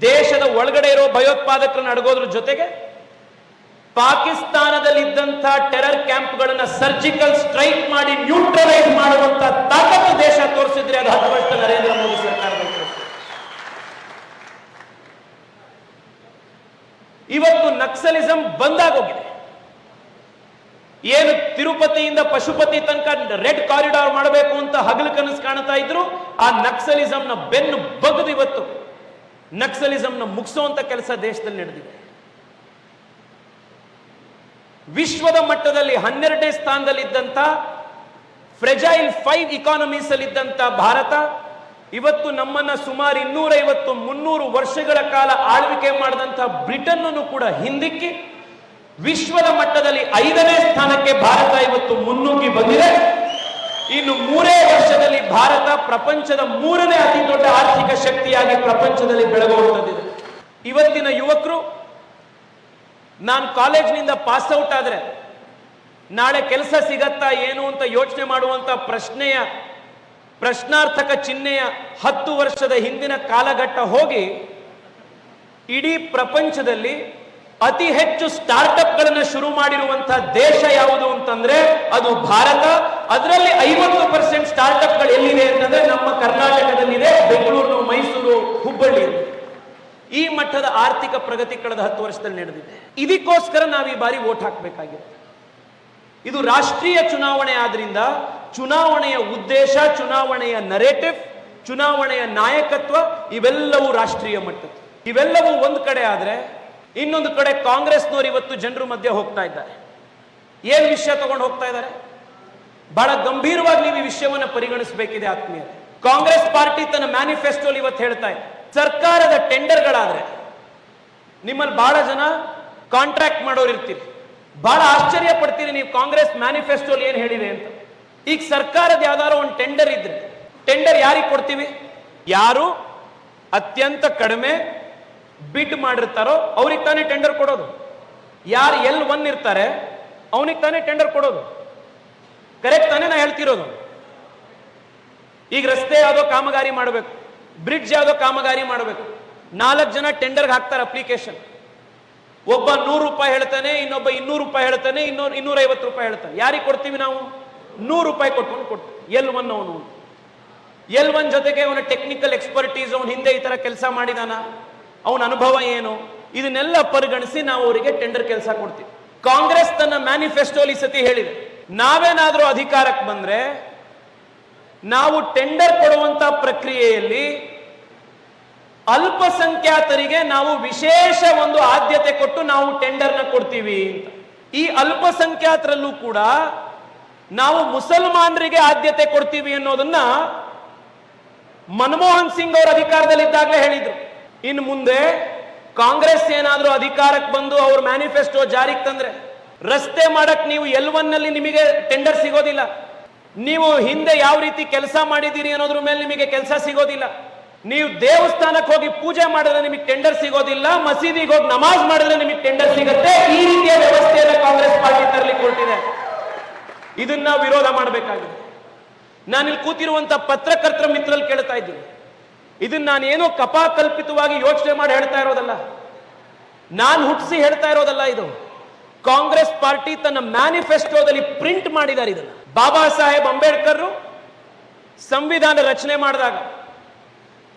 S1: ದೇಶದ ಒಳಗಡೆ ಇರೋ ಭಯೋತ್ಪಾದಕರನ್ನು ಅಡಗೋದ್ರ ಜೊತೆಗೆ ಪಾಕಿಸ್ತಾನದಲ್ಲಿದ್ದಂಥ ಟೆರರ್ ಕ್ಯಾಂಪ್ಗಳನ್ನ ಸರ್ಜಿಕಲ್ ಸ್ಟ್ರೈಕ್ ಮಾಡಿ ನ್ಯೂಟ್ರಲೈಸ್ ಮಾಡುವಂತ ತಾಕತ್ತು ದೇಶ ತೋರಿಸಿದ್ರೆ ಅದು ಹತ್ತು ವರ್ಷ ನರೇಂದ್ರ ಮೋದಿ ಸರ್ಕಾರ. ಇವತ್ತು ನಕ್ಸಲಿಸಂ ಬಂದಾಗೋಗಿದೆ ಏನು ತಿರುಪತಿಯಿಂದ ಪಶುಪತಿ ತನಕ ರೆಡ್ ಕಾರಿಡಾರ್ ಮಾಡಬೇಕು ಅಂತ ಹಗಲು ಕನಸು ಕಾಣ್ತಾ ಇದ್ರು, ಆ ನಕ್ಸಲಿಸಂನ ಬೆನ್ನು ಬಗ್ದು ಇವತ್ತು ನಕ್ಸಲಿಸಂನ ಮುಗಿಸುವಂಥ ಕೆಲಸ ದೇಶದಲ್ಲಿ ನಡೆದಿದೆ. ವಿಶ್ವದ ಮಟ್ಟದಲ್ಲಿ ಹನ್ನೆರಡನೇ ಸ್ಥಾನದಲ್ಲಿದ್ದಂಥ ಫ್ರೆಜೈಲ್ ಫೈವ್ ಇಕಾನಮೀಸ್ ಅಲ್ಲಿದ್ದಂಥ ಭಾರತ, ಇವತ್ತು ನಮ್ಮನ್ನ ಸುಮಾರು ಇನ್ನೂರೈವತ್ತು ಮುನ್ನೂರು ವರ್ಷಗಳ ಕಾಲ ಆಳ್ವಿಕೆ ಮಾಡಿದಂಥ ಬ್ರಿಟನ್ ಅನ್ನು ಕೂಡ ಹಿಂದಿಕ್ಕಿ, ವಿಶ್ವದ ಮಟ್ಟದಲ್ಲಿ ಐದನೇ ಸ್ಥಾನಕ್ಕೆ ಭಾರತ ಇವತ್ತು ಮುನ್ನುಗ್ಗಿ ಬಂದಿದೆ. ಇನ್ನು ಮೂರೇ ವರ್ಷದಲ್ಲಿ ಭಾರತ ಪ್ರಪಂಚದ ಮೂರನೇ ಅತಿ ದೊಡ್ಡ ಆರ್ಥಿಕ ಶಕ್ತಿಯಾಗಿ ಪ್ರಪಂಚದಲ್ಲಿ ಬೆಳಗುವಂತದ್ದಿದೆ ಇವತ್ತಿನ ಯುವಕರು, ನಾನು ಕಾಲೇಜ್ನಿಂದ ಪಾಸ್ ಔಟ್ ಆದರೆ, ನಾಳೆ ಕೆಲಸ ಸಿಗತ್ತಾ ಏನು ಅಂತ ಯೋಚನೆ ಮಾಡುವಂತ ಪ್ರಶ್ನೆಯ, ಪ್ರಶ್ನಾರ್ಥಕ ಚಿಹ್ನೆಯ ಹತ್ತು ವರ್ಷದ ಹಿಂದಿನ ಕಾಲಘಟ್ಟ ಹೋಗಿ, ಇಡೀ ಪ್ರಪಂಚದಲ್ಲಿ ಅತಿ ಹೆಚ್ಚು ಸ್ಟಾರ್ಟ್ಅಪ್ ಗಳನ್ನ ಶುರು ಮಾಡಿರುವಂತಹ ದೇಶ ಯಾವುದು ಅಂತಂದ್ರೆ ಅದು ಭಾರತ. ಅದರಲ್ಲಿ ಐವತ್ತು ಪರ್ಸೆಂಟ್ ಸ್ಟಾರ್ಟ್ಅಪ್ಗಳು ಎಲ್ಲಿದೆ ಅಂತಂದ್ರೆ ನಮ್ಮ ಕರ್ನಾಟಕದಲ್ಲಿದೆ, ಬೆಂಗಳೂರು, ಮೈಸೂರು, ಹುಬ್ಬಳ್ಳಿ. ಈ ಮಟ್ಟದ ಆರ್ಥಿಕ ಪ್ರಗತಿ ಕಳೆದ ಹತ್ತು ವರ್ಷದಲ್ಲಿ ನಡೆದಿದೆ. ಇದಕ್ಕೋಸ್ಕರ ನಾವು ಈ ಬಾರಿ ವೋಟ್ ಹಾಕಬೇಕಾಗಿದೆ. ಇದು ರಾಷ್ಟ್ರೀಯ ಚುನಾವಣೆ ಆದ್ರಿಂದ ಚುನಾವಣೆಯ ಉದ್ದೇಶ, ಚುನಾವಣೆಯ ನರೇಟಿವ್ ಚುನಾವಣೆಯ ನಾಯಕತ್ವ ಇವೆಲ್ಲವೂ ರಾಷ್ಟ್ರೀಯ ಮಟ್ಟದ ಇವೆಲ್ಲವೂ ಒಂದು ಕಡೆ ಆದ್ರೆ ಇನ್ನೊಂದು ಕಡೆ ಕಾಂಗ್ರೆಸ್ನವರು ಇವತ್ತು ಜನರ ಮಧ್ಯೆ ಹೋಗ್ತಾ ಇದ್ದಾರೆ. ಏನ್ ವಿಷಯ ತಗೊಂಡು ಹೋಗ್ತಾ ಇದ್ದಾರೆ? ಬಹಳ ಗಂಭೀರವಾಗಿ ನೀವು ಈ ವಿಷಯವನ್ನು ಪರಿಗಣಿಸಬೇಕಿದೆ ಆತ್ಮೀಯ. ಕಾಂಗ್ರೆಸ್ ಪಾರ್ಟಿ ತನ್ನ ಮ್ಯಾನಿಫೆಸ್ಟೋಲಿ ಇವತ್ತು ಹೇಳ್ತಾ ಇದೆ. ಸರ್ಕಾರದ ಟೆಂಡರ್ಗಳಾದ್ರೆ ನಿಮ್ಮಲ್ಲಿ ಬಹಳ ಜನ ಕಾಂಟ್ರಾಕ್ಟ್ ಮಾಡೋರು ಇರ್ತೀರಿ. ಬಹಳ ಆಶ್ಚರ್ಯ ಪಡ್ತೀರಿ ನೀವು ಕಾಂಗ್ರೆಸ್ ಮ್ಯಾನಿಫೆಸ್ಟೋಲಿ ಏನು ಹೇಳಿದೆ ಅಂತ. ಈಗ ಸರ್ಕಾರದ ಯಾವ್ದಾದ್ರು ಒಂದು ಟೆಂಡರ್ ಇದ್ರೆ, ಟೆಂಡರ್ ಯಾರಿಗೆ ಕೊಡ್ತೀವಿ? ಯಾರು? ಅತ್ಯಂತ ಕಡಿಮೆ ಬಿಡ್ ಮಾಡಿರ್ತಾರೋ ಅವ್ರಿಗೆ ತಾನೇ ಟೆಂಡರ್ ಕೊಡೋದು. ಯಾರು ಎಲ್ ಒನ್ ಇರ್ತಾರೆ, ಅವನಿಗೆ ತಾನೇ ಟೆಂಡರ್ ಕೊಡೋದು. ಕರೆಕ್ಟ್ ತಾನೇ ನಾ ಹೇಳ್ತಿರೋದು. ಈಗ ರಸ್ತೆ ಯಾವುದೋ ಕಾಮಗಾರಿ ಮಾಡಬೇಕು ಬ್ರಿಡ್ಜ್ ಯಾವುದೋ ಕಾಮಗಾರಿ ಮಾಡಬೇಕು, ನಾಲ್ಕು ಜನ ಟೆಂಡರ್ಗೆ ಹಾಕ್ತಾರೆ ಅಪ್ಲಿಕೇಶನ್ ಒಬ್ಬ ನೂರು ರೂಪಾಯಿ ಹೇಳ್ತಾನೆ, ಇನ್ನೊಬ್ಬ ಇನ್ನೂರು ರೂಪಾಯಿ ಹೇಳ್ತಾನೆ ಇನ್ನೂರು ಇನ್ನೂರೈವತ್ತು ರೂಪಾಯಿ ಹೇಳ್ತಾನೆ. ಯಾರಿಗೆ ಕೊಡ್ತೀವಿ ನಾವು? ನೂರು ರೂಪಾಯಿ ಕೊಟ್ಕೊಂಡು ಕೊಡ್ತೀವಿ. ಎಲ್ ಒನ್ ಅವನು. ಎಲ್ ಒನ್ ಜೊತೆಗೆ ಅವನ ಟೆಕ್ನಿಕಲ್ ಎಕ್ಸ್ಪರ್ಟೀಸ್ ಅವನ ಹಿಂದೆ ಈ ತರ ಕೆಲಸ ಮಾಡಿದಾನ? ಅವನ ಅನುಭವ ಏನು? ಇದನ್ನೆಲ್ಲ ಪರಿಗಣಿಸಿ ನಾವು ಅವರಿಗೆ ಟೆಂಡರ್ ಕೆಲಸ ಕೊಡ್ತೀವಿ. ಕಾಂಗ್ರೆಸ್ ತನ್ನ ಮ್ಯಾನಿಫೆಸ್ಟೋಲಿ ಸತಿ ಹೇಳಿದೆ, ನಾವೇನಾದರೂ ಅಧಿಕಾರಕ್ಕೆ ಬಂದ್ರೆ ನಾವು ಟೆಂಡರ್ ಕೊಡುವಂತ ಪ್ರಕ್ರಿಯೆಯಲ್ಲಿ ಅಲ್ಪಸಂಖ್ಯಾತರಿಗೆ ನಾವು ವಿಶೇಷ ಒಂದು ಆದ್ಯತೆ ಕೊಟ್ಟು ನಾವು ಟೆಂಡರ್ನ ಕೊಡ್ತೀವಿ ಅಂತ. ಈ ಅಲ್ಪಸಂಖ್ಯಾತರಲ್ಲೂ ಕೂಡ ನಾವು ಮುಸಲ್ಮಾನರಿಗೆ ಆದ್ಯತೆ ಕೊಡ್ತೀವಿ ಅನ್ನೋದನ್ನ ಮನಮೋಹನ್ ಸಿಂಗ್ ಅವರು ಅಧಿಕಾರದಲ್ಲಿದ್ದಾಗಲೇ ಹೇಳಿದ್ರು. ಇನ್ನು ಮುಂದೆ ಕಾಂಗ್ರೆಸ್ ಏನಾದರೂ ಅಧಿಕಾರಕ್ಕೆ ಬಂದು ಅವ್ರ ಮ್ಯಾನಿಫೆಸ್ಟೋ ಜಾರಿಗೆ ತಂದ್ರೆ ರಸ್ತೆ ಮಾಡಕ್ ನೀವು ಎಲ್ ಒನ್ನಲ್ಲಿ ನಿಮಗೆ ಟೆಂಡರ್ ಸಿಗೋದಿಲ್ಲ. ನೀವು ಹಿಂದೆ ಯಾವ ರೀತಿ ಕೆಲಸ ಮಾಡಿದ್ದೀರಿ ಅನ್ನೋದ್ರ ಮೇಲೆ ನಿಮಗೆ ಕೆಲಸ ಸಿಗೋದಿಲ್ಲ. ನೀವು ದೇವಸ್ಥಾನಕ್ಕೆ ಹೋಗಿ ಪೂಜೆ ಮಾಡಿದ್ರೆ ನಿಮಗೆ ಟೆಂಡರ್ ಸಿಗೋದಿಲ್ಲ, ಮಸೀದಿಗೆ ಹೋಗಿ ನಮಾಜ್ ಮಾಡಿದ್ರೆ ನಿಮಗೆ ಟೆಂಡರ್ ಸಿಗುತ್ತೆ. ಈ ರೀತಿಯ ವ್ಯವಸ್ಥೆಯನ್ನು ಕಾಂಗ್ರೆಸ್ ಪಾರ್ಟಿ ತರಲಿಕ್ಕೆ ಹೊರಟಿದೆ. ಇದನ್ನ ವಿರೋಧ ಮಾಡಬೇಕಾಗಿದೆ. ನಾನಿಲ್ಲಿ ಕೂತಿರುವಂತ ಪತ್ರಕರ್ತರ ಮಿತ್ರರಲ್ಲಿ ಕೇಳ್ತಾ ಇದ್ದೀನಿ. ಇದನ್ನ ನಾನೇನೋ ಕಪಾಕಲ್ಪಿತವಾಗಿ ಯೋಚನೆ ಮಾಡಿ ಹೇಳ್ತಾ ಇರೋದಲ್ಲ. ನಾನು ಹುಟ್ಟಿಸಿ ಹೇಳ್ತಾ ಇರೋದಲ್ಲ ಇದು. ಕಾಂಗ್ರೆಸ್ ಪಾರ್ಟಿ ತನ್ನ ಮ್ಯಾನಿಫೆಸ್ಟೋದಲ್ಲಿ ಪ್ರಿಂಟ್ ಮಾಡಿದ್ದಾರೆ ಇದನ್ನು. ಬಾಬಾ ಸಾಹೇಬ್ ಅಂಬೇಡ್ಕರ್ ಸಂವಿಧಾನ ರಚನೆ ಮಾಡಿದಾಗ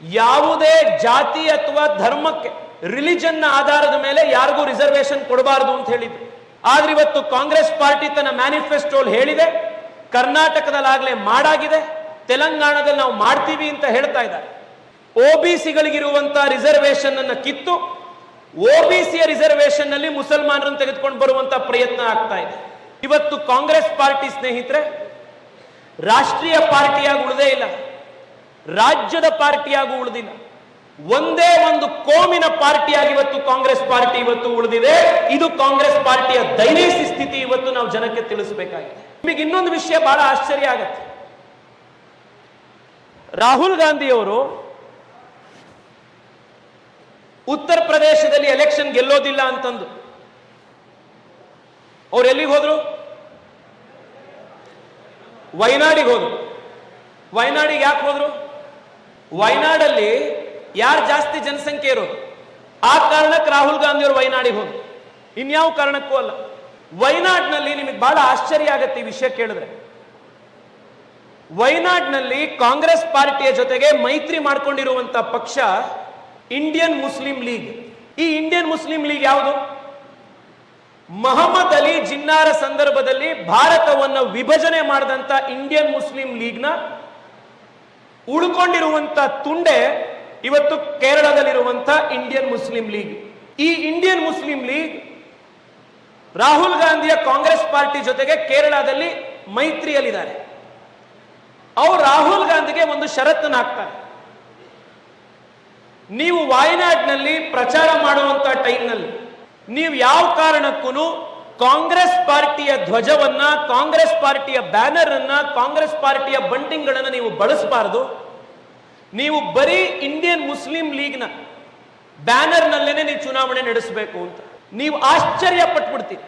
S1: ಯಾವುದೇ ಜಾತಿ ಅಥವಾ ಧರ್ಮಕ್ಕೆ, ರಿಲಿಜನ್ನ ಆಧಾರದ ಮೇಲೆ ಯಾರಿಗೂ ರಿಸರ್ವೇಶನ್ ಕೊಡಬಾರದು ಅಂತ ಹೇಳಿದ್ರು. ಆದ್ರೆ ಇವತ್ತು ಕಾಂಗ್ರೆಸ್ ಪಾರ್ಟಿ ತನ್ನ ಮ್ಯಾನಿಫೆಸ್ಟೋಲ್ ಹೇಳಿದೆ, ಕರ್ನಾಟಕದಲ್ಲಾಗಲೇ ಮಾಡಾಗಿದೆ, ತೆಲಂಗಾಣದಲ್ಲಿ ನಾವು ಮಾಡ್ತೀವಿ ಅಂತ ಹೇಳ್ತಾ ಇದ್ದಾರೆ. ಒಬಿಸಿಗಳಿಗಿರುವಂತ ರಿಸರ್ವೇಶನ್ ಅನ್ನ ಕಿತ್ತು ಒಬಿಸಿಯ ರಿಸರ್ವೇಶನ್ನಲ್ಲಿ ಮುಸಲ್ಮಾನರನ್ನು ತೆಗೆದುಕೊಂಡು ಬರುವಂತ ಪ್ರಯತ್ನ ಆಗ್ತಾ ಇದೆ. ಇವತ್ತು ಕಾಂಗ್ರೆಸ್ ಪಾರ್ಟಿ ಸ್ನೇಹಿತರೆ, ರಾಷ್ಟ್ರೀಯ ಪಾರ್ಟಿಯಾಗಿ ಉಳಿದೇ ಇಲ್ಲ, ರಾಜ್ಯದ ಪಾರ್ಟಿಯಾಗೂ ಉಳಿದಿಲ್ಲ. ಒಂದೇ ಒಂದು ಕೋಮಿನ ಪಾರ್ಟಿಯಾಗಿ ಇವತ್ತು ಕಾಂಗ್ರೆಸ್ ಪಾರ್ಟಿ ಇವತ್ತು ಉಳಿದಿದೆ. ಇದು ಕಾಂಗ್ರೆಸ್ ಪಾರ್ಟಿಯ ದೈನೇಸಿ ಸ್ಥಿತಿ ಇವತ್ತು ನಾವು ಜನಕ್ಕೆ ತಿಳಿಸಬೇಕಾಗಿದೆ. ನಿಮಗೆ ಇನ್ನೊಂದು ವಿಷಯ ಬಹಳ ಆಶ್ಚರ್ಯ ಆಗತ್ತೆ. ರಾಹುಲ್ ಗಾಂಧಿ ಅವರು ಉತ್ತರ ಪ್ರದೇಶದಲ್ಲಿ ಎಲೆಕ್ಷನ್ ಗೆಲ್ಲೋದಿಲ್ಲ ಅಂತಂದು. ಅವ್ರು ಎಲ್ಲಿಗೆ ಹೋದ್ರು? ವಯನಾಡಿಗೆ ಹೋದ್ರು. ವಯನಾಡಿಗೆ ಯಾಕೆ ಹೋದ್ರು? ವಯನಾಡಲ್ಲಿ ಯಾರು ಜಾಸ್ತಿ ಜನಸಂಖ್ಯೆ ಇರೋದು? ಆ ಕಾರಣಕ್ಕೆ ರಾಹುಲ್ ಗಾಂಧಿ ಅವರು ವಯನಾಡಿಗೆ ಹೋದ್ರು. ಇನ್ಯಾವ ಕಾರಣಕ್ಕೂ ಅಲ್ಲ. ವಯನಾಡ್ನಲ್ಲಿ ನಿಮಗೆ ಬಹಳ ಆಶ್ಚರ್ಯ ಆಗತ್ತೆ ಈ ವಿಷಯ ಕೇಳಿದ್ರೆ. ವಯನಾಡ್ನಲ್ಲಿ ಕಾಂಗ್ರೆಸ್ ಪಾರ್ಟಿಯ ಜೊತೆಗೆ ಮೈತ್ರಿ ಮಾಡ್ಕೊಂಡಿರುವಂತ ಪಕ್ಷ ಇಂಡಿಯನ್ ಮುಸ್ಲಿಂ ಲೀಗ್ ಈ ಇಂಡಿಯನ್ ಮುಸ್ಲಿಂ ಲೀಗ್ ಯಾವುದು? ಮಹಮ್ಮದ್ ಅಲಿ ಜಿನ್ನಾರ ಸಂದರ್ಭದಲ್ಲಿ ಭಾರತವನ್ನು ವಿಭಜನೆ ಮಾಡಿದಂತ ಇಂಡಿಯನ್ ಮುಸ್ಲಿಂ ಲೀಗ್ನ ಉಳ್ಕೊಂಡಿರುವಂತ ತುಂಡೆ ಇವತ್ತು ಕೇರಳದಲ್ಲಿರುವಂತ ಇಂಡಿಯನ್ ಮುಸ್ಲಿಂ ಲೀಗ್ ಈ ಇಂಡಿಯನ್ ಮುಸ್ಲಿಂ ಲೀಗ್ ರಾಹುಲ್ ಗಾಂಧಿಯ ಕಾಂಗ್ರೆಸ್ ಪಾರ್ಟಿ ಜೊತೆಗೆ ಕೇರಳದಲ್ಲಿ ಮೈತ್ರಿಯಲ್ಲಿದ್ದಾರೆ. ಅವ್ರು ರಾಹುಲ್ ಗಾಂಧಿಗೆ ಒಂದು ಷರತ್ತನ್ನು ಹಾಕ್ತಾರೆ. ನೀವು ವಾಯನಾಡ್ನಲ್ಲಿ ಪ್ರಚಾರ ಮಾಡುವಂತ ಟೈಮ್ನಲ್ಲಿ ನೀವು ಯಾವ ಕಾರಣಕ್ಕೂ ಕಾಂಗ್ರೆಸ್ ಪಾರ್ಟಿಯ ಧ್ವಜವನ್ನ, ಕಾಂಗ್ರೆಸ್ ಪಾರ್ಟಿಯ ಬ್ಯಾನರ್ ಅನ್ನ ಕಾಂಗ್ರೆಸ್ ಪಾರ್ಟಿಯ ಬಂಡಿಂಗ್ಗಳನ್ನು ನೀವು ಬಳಸಬಾರದು. ನೀವು ಬರೀ ಇಂಡಿಯನ್ ಮುಸ್ಲಿಂ ಲೀಗ್ನ ಬ್ಯಾನರ್ನಲ್ಲೇನೆ ನೀವು ಚುನಾವಣೆ ನಡೆಸಬೇಕು ಅಂತ. ನೀವು ಆಶ್ಚರ್ಯ ಪಟ್ಬಿಡ್ತೀರಿ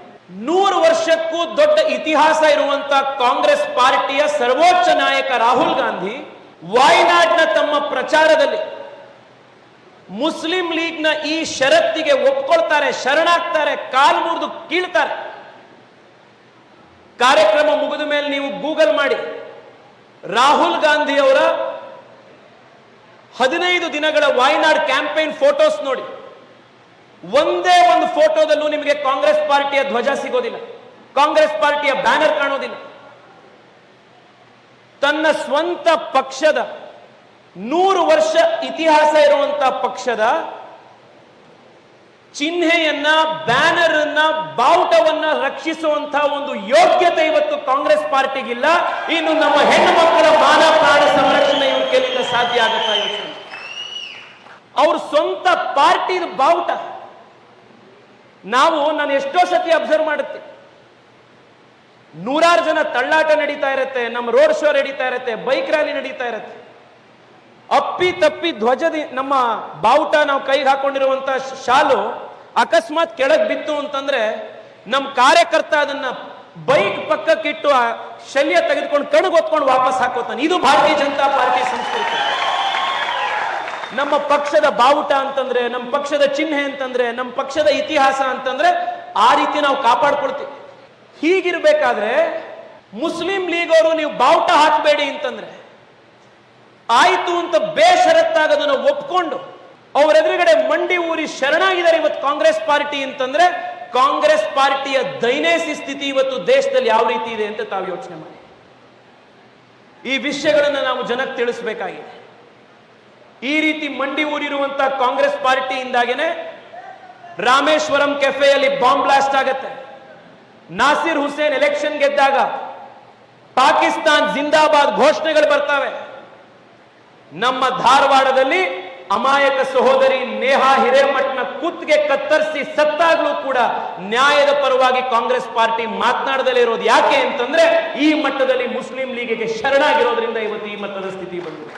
S1: ನೂರು ವರ್ಷಕ್ಕೂ ದೊಡ್ಡ ಇತಿಹಾಸ ಇರುವಂತ ಕಾಂಗ್ರೆಸ್ ಪಾರ್ಟಿಯ ಸರ್ವೋಚ್ಚ ನಾಯಕ ರಾಹುಲ್ ಗಾಂಧಿ ವಾಯ್ನಾಡ್ನ ತಮ್ಮ ಪ್ರಚಾರದಲ್ಲಿ ಮುಸ್ಲಿಂ ಲೀಗ್ನ ಈ ಷರತ್ತಿಗೆ ಒಪ್ಕೊಳ್ತಾರೆ, ಶರಣಾಗ್ತಾರೆ, ಕಾಲ್ ಮುರಿದು ಕೀಳ್ತಾರೆ. ಕಾರ್ಯಕ್ರಮ ಮುಗಿದ ಮೇಲೆ ನೀವು ಗೂಗಲ್ ಮಾಡಿ. ರಾಹುಲ್ ಗಾಂಧಿ ಅವರ ಹದಿನೈದು ದಿನಗಳ ವಾಯ್ನಾಡ್ ಕ್ಯಾಂಪೇನ್ ಫೋಟೋಸ್ ನೋಡಿ. ಒಂದೇ ಒಂದು ಫೋಟೋದಲ್ಲೂ ನಿಮಗೆ ಕಾಂಗ್ರೆಸ್ ಪಾರ್ಟಿಯ ಧ್ವಜ ಸಿಗೋದಿಲ್ಲ. ಕಾಂಗ್ರೆಸ್ ಪಾರ್ಟಿಯ ಬ್ಯಾನರ್ ಕಾಣೋದಿಲ್ಲ. ತನ್ನ ಸ್ವಂತ ಪಕ್ಷದ ನೂರು ವರ್ಷ ಇತಿಹಾಸ ಇರುವಂತ ಪಕ್ಷದ ಚಿಹ್ನೆಯನ್ನ ಬ್ಯಾನರ್ ಅನ್ನ ಬಾವುಟವನ್ನ ರಕ್ಷಿಸುವಂತ ಒಂದು ಯೋಗ್ಯತೆ ಇವತ್ತು ಕಾಂಗ್ರೆಸ್ ಪಾರ್ಟಿಗಿಲ್ಲ. ಇನ್ನು ನಮ್ಮ ಹೆಣ್ಣು ಮಕ್ಕಳ ಬಾಲ ಪ್ರಾಣ ಸಂರಕ್ಷಣೆ ಇವ್ರ ಸಾಧ್ಯ ಆಗುತ್ತಾ ಯೋಚನೆ? ಅವ್ರ ಸ್ವಂತ ಪಾರ್ಟಿ ಬಾವುಟ. ನಾವು, ನಾನು ಎಷ್ಟೋ ಸತಿ ಅಬ್ಸರ್ವ್ ಮಾಡುತ್ತೆ. ನೂರಾರು ಜನ ತಳ್ಳಾಟ ನಡೀತಾ ಇರುತ್ತೆ, ನಮ್ಮ ರೋಡ್ ಶೋ ನಡೀತಾ ಇರುತ್ತೆ, ಬೈಕ್ ರ್ಯಾಲಿ ನಡೀತಾ ಇರುತ್ತೆ. ಅಪ್ಪಿ ತಪ್ಪಿ ಧ್ವಜದ ನಮ್ಮ ಬಾವುಟ ನಾವು ಕೈಗೆ ಹಾಕೊಂಡಿರುವಂತ ಶಾಲು ಅಕಸ್ಮಾತ್ ಕೆಳಗ್ ಬಿತ್ತು ಅಂತಂದ್ರೆ ನಮ್ಮ ಕಾರ್ಯಕರ್ತ ಅದನ್ನ ಬೈಕ್ ಪಕ್ಕಕ್ಕಿಟ್ಟು ಆ ಶಲ್ಯ ತೆಗೆದುಕೊಂಡು ಕಣಗ್ ಹೊತ್ಕೊಂಡು ವಾಪಸ್ ಹಾಕೋತಾನೆ. ಇದು ಭಾರತೀಯ ಜನತಾ ಪಾರ್ಟಿ ಸಂಸ್ಕೃತಿ. ನಮ್ಮ ಪಕ್ಷದ ಬಾವುಟ ಅಂತಂದ್ರೆ, ನಮ್ಮ ಪಕ್ಷದ ಚಿಹ್ನೆ ಅಂತಂದ್ರೆ, ನಮ್ಮ ಪಕ್ಷದ ಇತಿಹಾಸ ಅಂತಂದ್ರೆ ಆ ರೀತಿ ನಾವು ಕಾಪಾಡ್ಕೊಳ್ತೀವಿ. ಹೀಗಿರ್ಬೇಕಾದ್ರೆ ಮುಸ್ಲಿಂ ಲೀಗ್ ಅವರು ನೀವು ಬಾವುಟ ಹಾಕಬೇಡಿ ಅಂತಂದ್ರೆ ಆಯ್ತು ಅಂತ ಬೇಷರತ್ತಾಗ ಅದನ್ನು ಒಪ್ಕೊಂಡು ಅವರ ಎದುರುಗಡೆ ಮಂಡಿ ಊರಿ ಶರಣಾಗಿದ್ದಾರೆ ಇವತ್ತು ಕಾಂಗ್ರೆಸ್ ಪಾರ್ಟಿ ಅಂತಂದ್ರೆ ಕಾಂಗ್ರೆಸ್ ಪಾರ್ಟಿಯ ದೈನೇಸಿ ಸ್ಥಿತಿ ಇವತ್ತು ದೇಶದಲ್ಲಿ ಯಾವ ರೀತಿ ಇದೆ ಅಂತ ತಾವು ಯೋಚನೆ ಮಾಡಿ. ಈ ವಿಷಯಗಳನ್ನು ನಾವು ಜನಕ್ಕೆ ತಿಳಿಸ್ಬೇಕಾಗಿದೆ. ಈ ರೀತಿ ಮಂಡಿ ಊರಿರುವಂತ ಕಾಂಗ್ರೆಸ್ ಪಾರ್ಟಿಯಿಂದಾಗೇನೆ ರಾಮೇಶ್ವರಂ ಕೆಫೆಯಲ್ಲಿ ಬಾಂಬ್ ಬ್ಲಾಸ್ಟ್ ಆಗತ್ತೆ. ನಾಸಿರ್ ಹುಸೇನ್ ಎಲೆಕ್ಷನ್ ಗೆದ್ದಾಗ ಪಾಕಿಸ್ತಾನ್ ಜಿಂದಾಬಾದ್ ಘೋಷಣೆಗಳು ಬರ್ತವೆ. ನಮ್ಮ ಧಾರವಾಡದಲ್ಲಿ ಅಮಾಯಕ ಸಹೋದರಿ ನೇಹಾ ಹಿರೇಮಠ್ನ ಕುತ್ತಿಗೆ ಕತ್ತರಿಸಿ ಸತ್ತಾಗ್ಲೂ ಕೂಡ ನ್ಯಾಯದ ಪರವಾಗಿ ಕಾಂಗ್ರೆಸ್ ಪಾರ್ಟಿ ಮಾತನಾಡದಲ್ಲೇ ಇರೋದು ಯಾಕೆ ಅಂತಂದ್ರೆ ಈ ಮಟ್ಟದಲ್ಲಿ ಮುಸ್ಲಿಂ ಲೀಗಿಗೆ ಶರಣಾಗಿರೋದ್ರಿಂದ ಇವತ್ತು ಈ ಮಟ್ಟದ ಸ್ಥಿತಿ ಬಂದಿದೆ.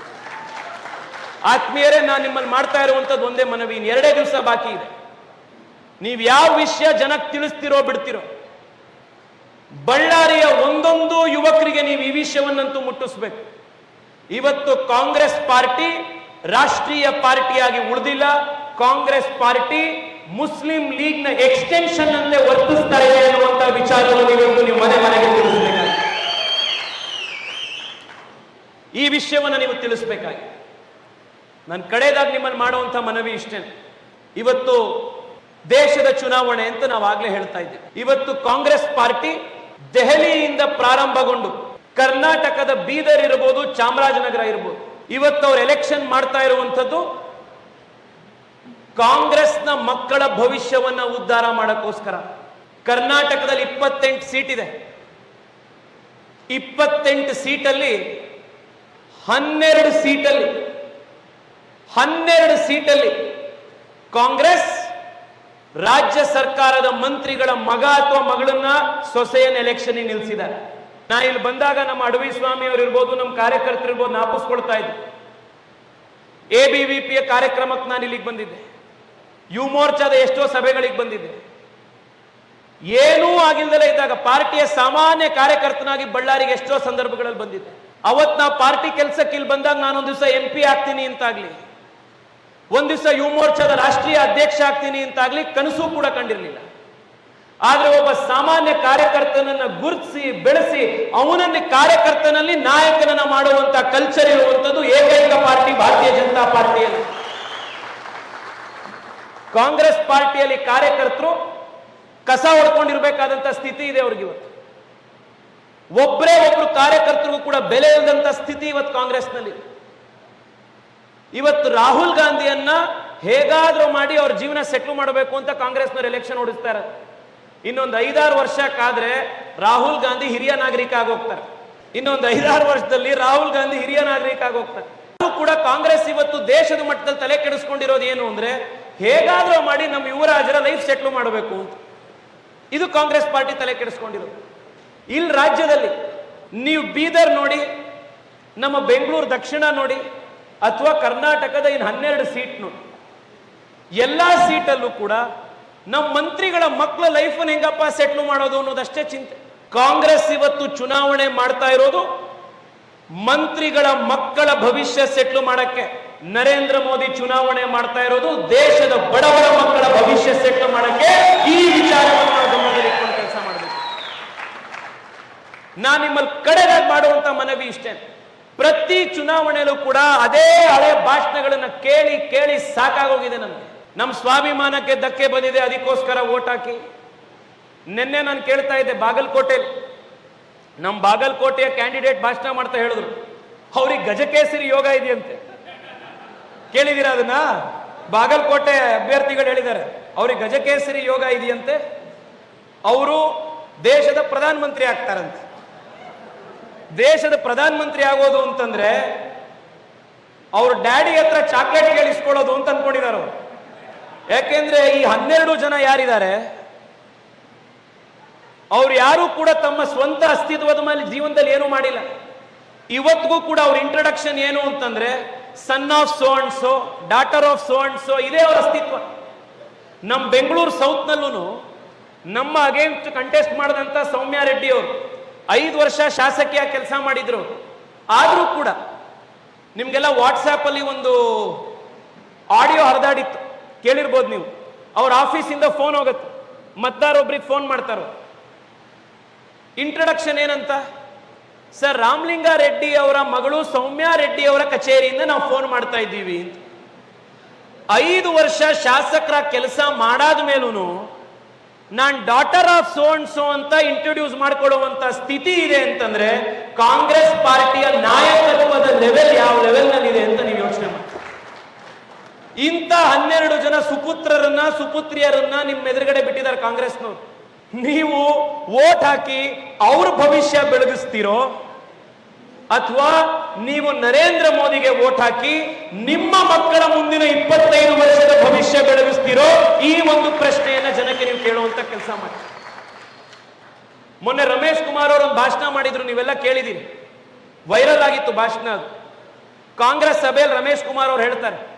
S1: ಆತ್ಮೀಯರೇ, ನಾನು ನಿಮ್ಮಲ್ಲಿ ಮಾಡ್ತಾ ಇರುವಂತದ್ದು ಒಂದೇ ಮನವಿ. ಇನ್ನು ಎರಡೇ ದಿವಸ ಬಾಕಿ ಇದೆ. ನೀವು ಯಾವ ವಿಷಯ ಜನಕ್ಕೆ ತಿಳಿಸ್ತಿರೋ ಬಿಡ್ತಿರೋ. ಬಳ್ಳಾರಿಯ ಒಂದೊಂದು ಯುವಕರಿಗೆ ನೀವು ಈ ವಿಷಯವನ್ನಂತೂ ಮುಟ್ಟಿಸ್ಬೇಕು. ಇವತ್ತು ಕಾಂಗ್ರೆಸ್ ಪಾರ್ಟಿ ರಾಷ್ಟ್ರೀಯ ಪಾರ್ಟಿಯಾಗಿ ಉಳಿದಿಲ್ಲ. ಕಾಂಗ್ರೆಸ್ ಪಾರ್ಟಿ ಮುಸ್ಲಿಂ ಲೀಗ್ನ ಎಕ್ಸ್ಟೆನ್ಷನ್ ಅಂತೆ ವರ್ತಿಸ್ತಾ ಇದೆ ಅನ್ನುವಂತ ವಿಚಾರವನ್ನು ನೀವು ಮನೆ ಮನೆಗೆ ಈ ವಿಷಯವನ್ನು ನೀವು ತಿಳಿಸಬೇಕಾಗಿ ನನ್ನ ಕಡೆದಾಗಿ ನಿಮ್ಮನ್ನು ಮಾಡುವಂತ ಮನವಿ ಇಷ್ಟೇ. ಇವತ್ತು ದೇಶದ ಚುನಾವಣೆ ಅಂತ ನಾವು ಆಗ್ಲೇ ಹೇಳ್ತಾ ಇದ್ದೀವಿ. ಇವತ್ತು ಕಾಂಗ್ರೆಸ್ ಪಾರ್ಟಿ ದೆಹಲಿಯಿಂದ ಪ್ರಾರಂಭಗೊಂಡು ಕರ್ನಾಟಕದ ಬೀದರ್ ಇರಬಹುದು ಚಾಮರಾಜನಗರ ಇರಬಹುದು ಇವತ್ತು ಅವ್ರು ಎಲೆಕ್ಷನ್ ಮಾಡ್ತಾ ಇರುವಂಥದ್ದು ಕಾಂಗ್ರೆಸ್ನ ಮಕ್ಕಳ ಭವಿಷ್ಯವನ್ನ ಉದ್ಧಾರ ಮಾಡಕ್ಕೋಸ್ಕರ. ಕರ್ನಾಟಕದಲ್ಲಿ ಇಪ್ಪತ್ತೆಂಟು ಸೀಟ್ ಇದೆ. ಇಪ್ಪತ್ತೆಂಟು ಸೀಟಲ್ಲಿ ಹನ್ನೆರಡು ಸೀಟಲ್ಲಿ ಹನ್ನೆರಡು ಸೀಟಲ್ಲಿ ಕಾಂಗ್ರೆಸ್ ರಾಜ್ಯ ಸರ್ಕಾರದ ಮಂತ್ರಿಗಳ ಮಗ ಅಥವಾ ಮಗಳನ್ನ ಸೊಸೆಯನ್ನು ಎಲೆಕ್ಷನ್ ನಿಲ್ಲಿಸಿದ್ದಾರೆ ನಾ ಇಲ್ಲಿ ಬಂದಾಗ ನಮ್ಮ ಅಡವಿ ಸ್ವಾಮಿ ಅವರು ಇರ್ಬೋದು, ನಮ್ಮ ಕಾರ್ಯಕರ್ತರು ಇರ್ಬೋದು ನಾಪಿಸ್ಕೊಳ್ತಾ ಇದ್ದೆ. ಎ ಬಿ ವಿ ಪಿಯ ಕಾರ್ಯಕ್ರಮಕ್ಕೆ ನಾನು ಇಲ್ಲಿಗೆ ಬಂದಿದ್ದೆ. ಯು ಮೋರ್ಚಾದ ಎಷ್ಟೋ ಸಭೆಗಳಿಗೆ ಬಂದಿದ್ದೆ. ಏನೂ ಆಗಿಲ್ದಲೇ ಇದ್ದಾಗ ಪಾರ್ಟಿಯ ಸಾಮಾನ್ಯ ಕಾರ್ಯಕರ್ತನಾಗಿ ಬಳ್ಳಾರಿಗೆ ಎಷ್ಟೋ ಸಂದರ್ಭಗಳಲ್ಲಿ ಬಂದಿದ್ದೆ. ಅವತ್ತು ನಾ ಪಾರ್ಟಿ ಕೆಲಸಕ್ಕೆ ಇಲ್ಲಿ ಬಂದಾಗ ನಾನೊಂದು ದಿವಸ ಎಂ ಪಿ ಆಗ್ತೀನಿ ಅಂತಾಗ್ಲಿ, ಒಂದ್ ದಿವಸ ಯುವ ಮೋರ್ಚಾದ ರಾಷ್ಟ್ರೀಯ ಅಧ್ಯಕ್ಷ ಆಗ್ತೀನಿ ಅಂತಾಗ್ಲಿ ಕನಸು ಕೂಡ ಕಂಡಿರ್ಲಿಲ್ಲ. ಆದ್ರೆ ಒಬ್ಬ ಸಾಮಾನ್ಯ ಕಾರ್ಯಕರ್ತನನ್ನ ಗುರುತಿಸಿ, ಬೆಳೆಸಿ, ಅವನನ್ನ ಕಾರ್ಯಕರ್ತನಲ್ಲಿ ನಾಯಕನನ್ನ ಮಾಡುವಂತ ಕಲ್ಚರ್ ಇರುವಂತದ್ದು ಏಕೈಕ ಪಾರ್ಟಿ ಭಾರತೀಯ ಜನತಾ ಪಾರ್ಟಿಯಲ್ಲಿ ಕಾಂಗ್ರೆಸ್ ಪಾರ್ಟಿಯಲ್ಲಿ ಕಾರ್ಯಕರ್ತರು ಕಸ ಹೊಡ್ಕೊಂಡಿರ್ಬೇಕಾದಂತ ಸ್ಥಿತಿ ಇದೆ ಅವ್ರಿಗೆ ಇವತ್ತು. ಒಬ್ಬರೇ ಒಬ್ರು ಕಾರ್ಯಕರ್ತರಿಗೂ ಕೂಡ ಬೆಲೆ ಇಲ್ಲದಂತ ಸ್ಥಿತಿ ಇವತ್ತು ಕಾಂಗ್ರೆಸ್ನಲ್ಲಿ. ಇವತ್ತು ರಾಹುಲ್ ಗಾಂಧಿಯನ್ನ ಹೇಗಾದ್ರೂ ಮಾಡಿ ಅವ್ರ ಜೀವನ ಸೆಟ್ಲ್ ಮಾಡಬೇಕು ಅಂತ ಕಾಂಗ್ರೆಸ್ನವ್ರು ಎಲೆಕ್ಷನ್ ಓಡಿಸ್ತಾರೆ ಇನ್ನೊಂದು ಐದಾರು ವರ್ಷಕ್ಕಾದ್ರೆ ರಾಹುಲ್ ಗಾಂಧಿ ಹಿರಿಯ ನಾಗರಿಕ ಆಗೋಗ್ತಾರೆ. ಇನ್ನೊಂದು ಐದಾರು ವರ್ಷದಲ್ಲಿ ರಾಹುಲ್ ಗಾಂಧಿ ಹಿರಿಯ ನಾಗರಿಕ ಆಗೋಗ್ತಾರೆ. ಅದು ಕೂಡ ಕಾಂಗ್ರೆಸ್ ಇವತ್ತು ದೇಶದ ಮಟ್ಟದಲ್ಲಿ ತಲೆ ಕೆಡಿಸ್ಕೊಂಡಿರೋದು ಏನು ಅಂದ್ರೆ, ಹೇಗಾದ್ರೂ ಮಾಡಿ ನಮ್ಮ ಯುವರಾಜರ ಲೈಫ್ ಸೆಟ್ಲ್ ಮಾಡಬೇಕು ಅಂತ. ಇದು ಕಾಂಗ್ರೆಸ್ ಪಾರ್ಟಿ ತಲೆ ಕೆಡಿಸ್ಕೊಂಡಿರೋದು. ಇಲ್ಲಿ ರಾಜ್ಯದಲ್ಲಿ ನೀವು ಬೀದರ್ ನೋಡಿ, ನಮ್ಮ ಬೆಂಗಳೂರು ದಕ್ಷಿಣ ನೋಡಿ, ಅಥವಾ ಕರ್ನಾಟಕದ ಇನ್ನು ಹನ್ನೆರಡು ಸೀಟ್ ನೋಡಿ, ಎಲ್ಲ ಸೀಟಲ್ಲೂ ಕೂಡ ನಮ್ಮ ಮಂತ್ರಿಗಳ ಮಕ್ಕಳ ಲೈಫನ್ನು ಹೆಂಗಪ್ಪ ಸೆಟ್ಲ್ ಮಾಡೋದು ಅನ್ನೋದಷ್ಟೇ ಚಿಂತೆ. ಕಾಂಗ್ರೆಸ್ ಇವತ್ತು ಚುನಾವಣೆ ಮಾಡ್ತಾ ಇರೋದು ಮಂತ್ರಿಗಳ ಮಕ್ಕಳ ಭವಿಷ್ಯ ಸೆಟ್ಲ್ ಮಾಡಕ್ಕೆ. ನರೇಂದ್ರ ಮೋದಿ ಚುನಾವಣೆ ಮಾಡ್ತಾ ಇರೋದು ದೇಶದ ಬಡವರ ಮಕ್ಕಳ ಭವಿಷ್ಯ ಸೆಟ್ಲ್ ಮಾಡಕ್ಕೆ. ಈ ವಿಚಾರವನ್ನು ನಾವು ಕೆಲಸ ಮಾಡಬೇಕು. ನಾನು ನಿಮ್ಮಲ್ಲಿ ಕಡೆದಾಗಿ ಮಾಡುವಂತ ಮನವಿ ಇಷ್ಟೇ. ಪ್ರತಿ ಚುನಾವಣೆಯಲ್ಲೂ ಕೂಡ ಅದೇ ಹಳೆ ಭಾಷಣಗಳನ್ನ ಕೇಳಿ ಕೇಳಿ ಸಾಕಾಗೋಗಿದೆ ನನಗೆ ನಮ್ಮ ಸ್ವಾಭಿಮಾನಕ್ಕೆ ಧಕ್ಕೆ ಬಂದಿದೆ, ಅದಕ್ಕೋಸ್ಕರ ಓಟ್ ಹಾಕಿ. ನಿನ್ನೆ ನಾನು ಕೇಳ್ತಾ ಇದ್ದೆ ಬಾಗಲಕೋಟೆ ನಮ್ಮ ಬಾಗಲಕೋಟೆಯ ಕ್ಯಾಂಡಿಡೇಟ್ ಭಾಷಣ ಮಾಡ್ತಾ ಹೇಳಿದ್ರು. ಅವ್ರಿಗೆ ಗಜಕೇಸರಿ ಯೋಗ ಇದೆಯಂತೆ. ಕೇಳಿದ್ದೀರಾ ಅದನ್ನ? ಬಾಗಲಕೋಟೆ ಅಭ್ಯರ್ಥಿಗಳು ಹೇಳಿದ್ದಾರೆ, ಅವ್ರಿಗೆ ಗಜಕೇಸರಿ ಯೋಗ ಇದೆಯಂತೆ. ಅವರು ದೇಶದ ಪ್ರಧಾನಮಂತ್ರಿ ಆಗ್ತಾರಂತೆ. ದೇಶದ ಪ್ರಧಾನಮಂತ್ರಿ ಆಗೋದು ಅಂತಂದ್ರೆ, ಅವ್ರ ಡ್ಯಾಡಿ ಹತ್ರ ಚಾಕ್ಲೇಟ್ ಕೇಳಿಸ್ಕೊಳ್ಳೋದು ಅಂತ ಅನ್ಕೊಂಡಿದ್ದಾರೆ ಅವ್ರು. ಯಾಕೆಂದ್ರೆ ಈ ಹನ್ನೆರಡು ಜನ ಯಾರಿದ್ದಾರೆ? ಅವ್ರು ಯಾರು ಕೂಡ ತಮ್ಮ ಸ್ವಂತ ಅಸ್ತಿತ್ವದ ಮೇಲೆ ಜೀವನದಲ್ಲಿ ಏನೂ ಮಾಡಿಲ್ಲ. ಇವತ್ತಿಗೂ ಕೂಡ ಅವ್ರ ಇಂಟ್ರಡಕ್ಷನ್ ಏನು ಅಂತಂದ್ರೆ son of so and so daughter of so and so ಇದೇ ಅವರ ಅಸ್ತಿತ್ವ. ನಮ್ಮ ಬೆಂಗಳೂರು ಸೌತ್ನಲ್ಲೂ ನಮ್ಮ ಅಗೇನ್ಸ್ಟ್ ಕಂಟೆಸ್ಟ್ ಮಾಡಿದಂತ ಸೌಮ್ಯ ರೆಡ್ಡಿ ಅವರು ಐದು ವರ್ಷ ಶಾಸಕಿಯ ಕೆಲಸ ಮಾಡಿದ್ರು. ಆದರೂ ಕೂಡ ನಿಮ್ಗೆಲ್ಲ ವಾಟ್ಸಾಪಲ್ಲಿ ಒಂದು ಆಡಿಯೋ ಹರಿದಾಡಿತ್ತು. ಕೇಳಿರ್ಬೋದು ನೀವು. ಅವ್ರ ಆಫೀಸಿಂದ ಫೋನ್ ಹೋಗುತ್ತೆ. ಮತ್ತಾರೊಬ್ರಿಗೆ ಫೋನ್ ಮಾಡ್ತಾರೋ? ಇಂಟ್ರಡಕ್ಷನ್ ಏನಂತ? ಸರ್, ರಾಮಲಿಂಗ ರೆಡ್ಡಿ ಅವರ ಮಗಳು ಸೌಮ್ಯ ರೆಡ್ಡಿ ಅವರ ಕಚೇರಿಯಿಂದ ನಾವು ಫೋನ್ ಮಾಡ್ತಾ ಇದ್ದೀವಿ ಐದು ವರ್ಷ ಶಾಸಕರ ಕೆಲಸ ಮಾಡಾದ ಮೇಲೂ ನಾನ್ daughter of so and so ಅಂತ ಇಂಟ್ರೊಡ್ಯೂಸ್ ಮಾಡ್ಕೊಳ್ಳುವಂತ ಸ್ಥಿತಿ ಇದೆ ಅಂತಂದ್ರೆ ಕಾಂಗ್ರೆಸ್ ಪಾರ್ಟಿಯ ನಾಯಕತ್ವದ ಲೆವೆಲ್ ಯಾವ ಲೆವೆಲ್ನಲ್ಲಿ ಇದೆ ಅಂತ ಇಂಥ ಹನ್ನೆರಡು ಜನ ಸುಪುತ್ರರನ್ನ, ಸುಪುತ್ರಿಯರನ್ನ ನಿಮ್ಮ ಎದುರುಗಡೆ ಬಿಟ್ಟಿದ್ದಾರೆ ಕಾಂಗ್ರೆಸ್ನವ್ರು. ನೀವು ವೋಟ್ ಹಾಕಿ ಅವ್ರ ಭವಿಷ್ಯ ಬೆಳಗಿಸ್ತೀರೋ ಅಥವಾ ನೀವು ನರೇಂದ್ರ ಮೋದಿಗೆ ವೋಟ್ ಹಾಕಿ ನಿಮ್ಮ ಮಕ್ಕಳ ಮುಂದಿನ ಇಪ್ಪತ್ತೈದು ವರ್ಷದ ಭವಿಷ್ಯ ಬೆಳಗಿಸ್ತೀರೋ ಈ ಒಂದು ಪ್ರಶ್ನೆಯನ್ನ ಜನಕ್ಕೆ ನೀವು ಕೇಳುವಂತ ಕೆಲಸ ಮಾಡಿ. ಮೊನ್ನೆ ರಮೇಶ್ ಕುಮಾರ್ ಅವರು ಒಂದು ಭಾಷಣ ಮಾಡಿದ್ರು, ನೀವೆಲ್ಲ ಕೇಳಿದೀರಿ. ವೈರಲ್ ಆಗಿತ್ತು ಭಾಷಣ ಕಾಂಗ್ರೆಸ್ ಸಭೆಯಲ್ಲಿ ರಮೇಶ್ ಕುಮಾರ್ ಅವರು ಹೇಳ್ತಾರೆ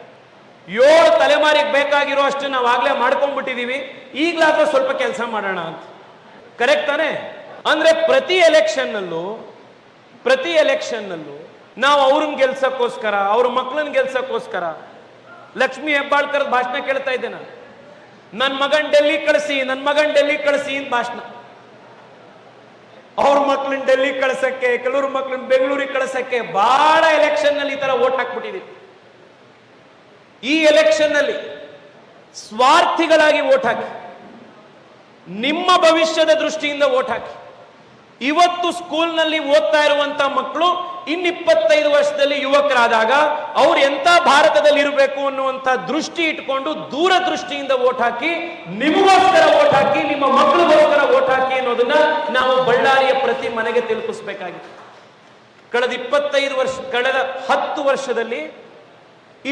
S1: ಏಳು ತಲೆಮಾರಿಗೆ ಬೇಕಾಗಿರೋ ಅಷ್ಟು ನಾವು ಆಗ್ಲೇ ಮಾಡ್ಕೊಂಡ್ಬಿಟ್ಟಿದೀವಿ. ಈಗಲಾದ್ರೂ ಸ್ವಲ್ಪ ಕೆಲಸ ಮಾಡೋಣ ಅಂತ. ಕರೆಕ್ಟ್ ತಾನೆ? ಅಂದ್ರೆ ಪ್ರತಿ ಎಲೆಕ್ಷನ್ನಲ್ಲೂ ಪ್ರತಿ ಎಲೆಕ್ಷನ್ನಲ್ಲೂ ನಾವು ಅವ್ರನ್ನ ಗೆಲ್ಸಕ್ಕೋಸ್ಕರ, ಅವ್ರ ಮಕ್ಕಳನ್ನ ಗೆಲ್ಸಕ್ಕೋಸ್ಕರ, ಲಕ್ಷ್ಮಿ ಹೆಬ್ಬಾಳ್ಕರ್ ಭಾಷಣ ಕೇಳ್ತಾ ಇದ್ದೆ ನಾನು. ನನ್ನ ಮಗನ್ ಡೆಲ್ಲಿ ಕಳಿಸಿ ನನ್ನ ಮಗನ್ ಡೆಲ್ಲಿ ಕಳಿಸಿ ಅಂತ ಭಾಷಣ. ಅವ್ರ ಮಕ್ಳನ್ನ ಡೆಲ್ಲಿ ಕಳ್ಸಕ್ಕೆ, ಕೆಲವ್ರ ಮಕ್ಳನ್ನ ಬೆಂಗಳೂರಿಗೆ ಕಳ್ಸಕ್ಕೆ ಬಹಳ ಎಲೆಕ್ಷನ್ನಲ್ಲಿ ಈ ತರ ಓಟ್ ಹಾಕ್ಬಿಟ್ಟಿದೀವಿ. ಈ ಎಲೆಕ್ಷನ್ನಲ್ಲಿ ಸ್ವಾರ್ಥಿಗಳಾಗಿ ಓಟ್ ಹಾಕಿ, ನಿಮ್ಮ ಭವಿಷ್ಯದ ದೃಷ್ಟಿಯಿಂದ ಓಟ್ ಹಾಕಿ. ಇವತ್ತು ಸ್ಕೂಲ್ನಲ್ಲಿ ಓದ್ತಾ ಇರುವಂತ ಮಕ್ಕಳು ಇನ್ನಿಪ್ಪತ್ತೈದು ವರ್ಷದಲ್ಲಿ ಯುವಕರಾದಾಗ ಅವ್ರು ಎಂತ ಭಾರತದಲ್ಲಿ ಇರಬೇಕು ಅನ್ನುವಂತ ದೃಷ್ಟಿ ಇಟ್ಕೊಂಡು ದೂರದೃಷ್ಟಿಯಿಂದ ಓಟ್ ಹಾಕಿ, ನಿಮಗೋಸ್ಕರ ಓಟ್ ಹಾಕಿ, ನಿಮ್ಮ ಮಕ್ಕಳಿಗೋಸ್ಕರ ಓಟ್ ಹಾಕಿ ಅನ್ನೋದನ್ನ ನಾವು ಬಳ್ಳಾರಿಯ ಪ್ರತಿ ಮನೆಗೆ ತಲುಪಿಸಬೇಕಾಗಿದೆ ಕಳೆದ ಇಪ್ಪತ್ತೈದು ವರ್ಷ, ಕಳೆದ ಹತ್ತು ವರ್ಷದಲ್ಲಿ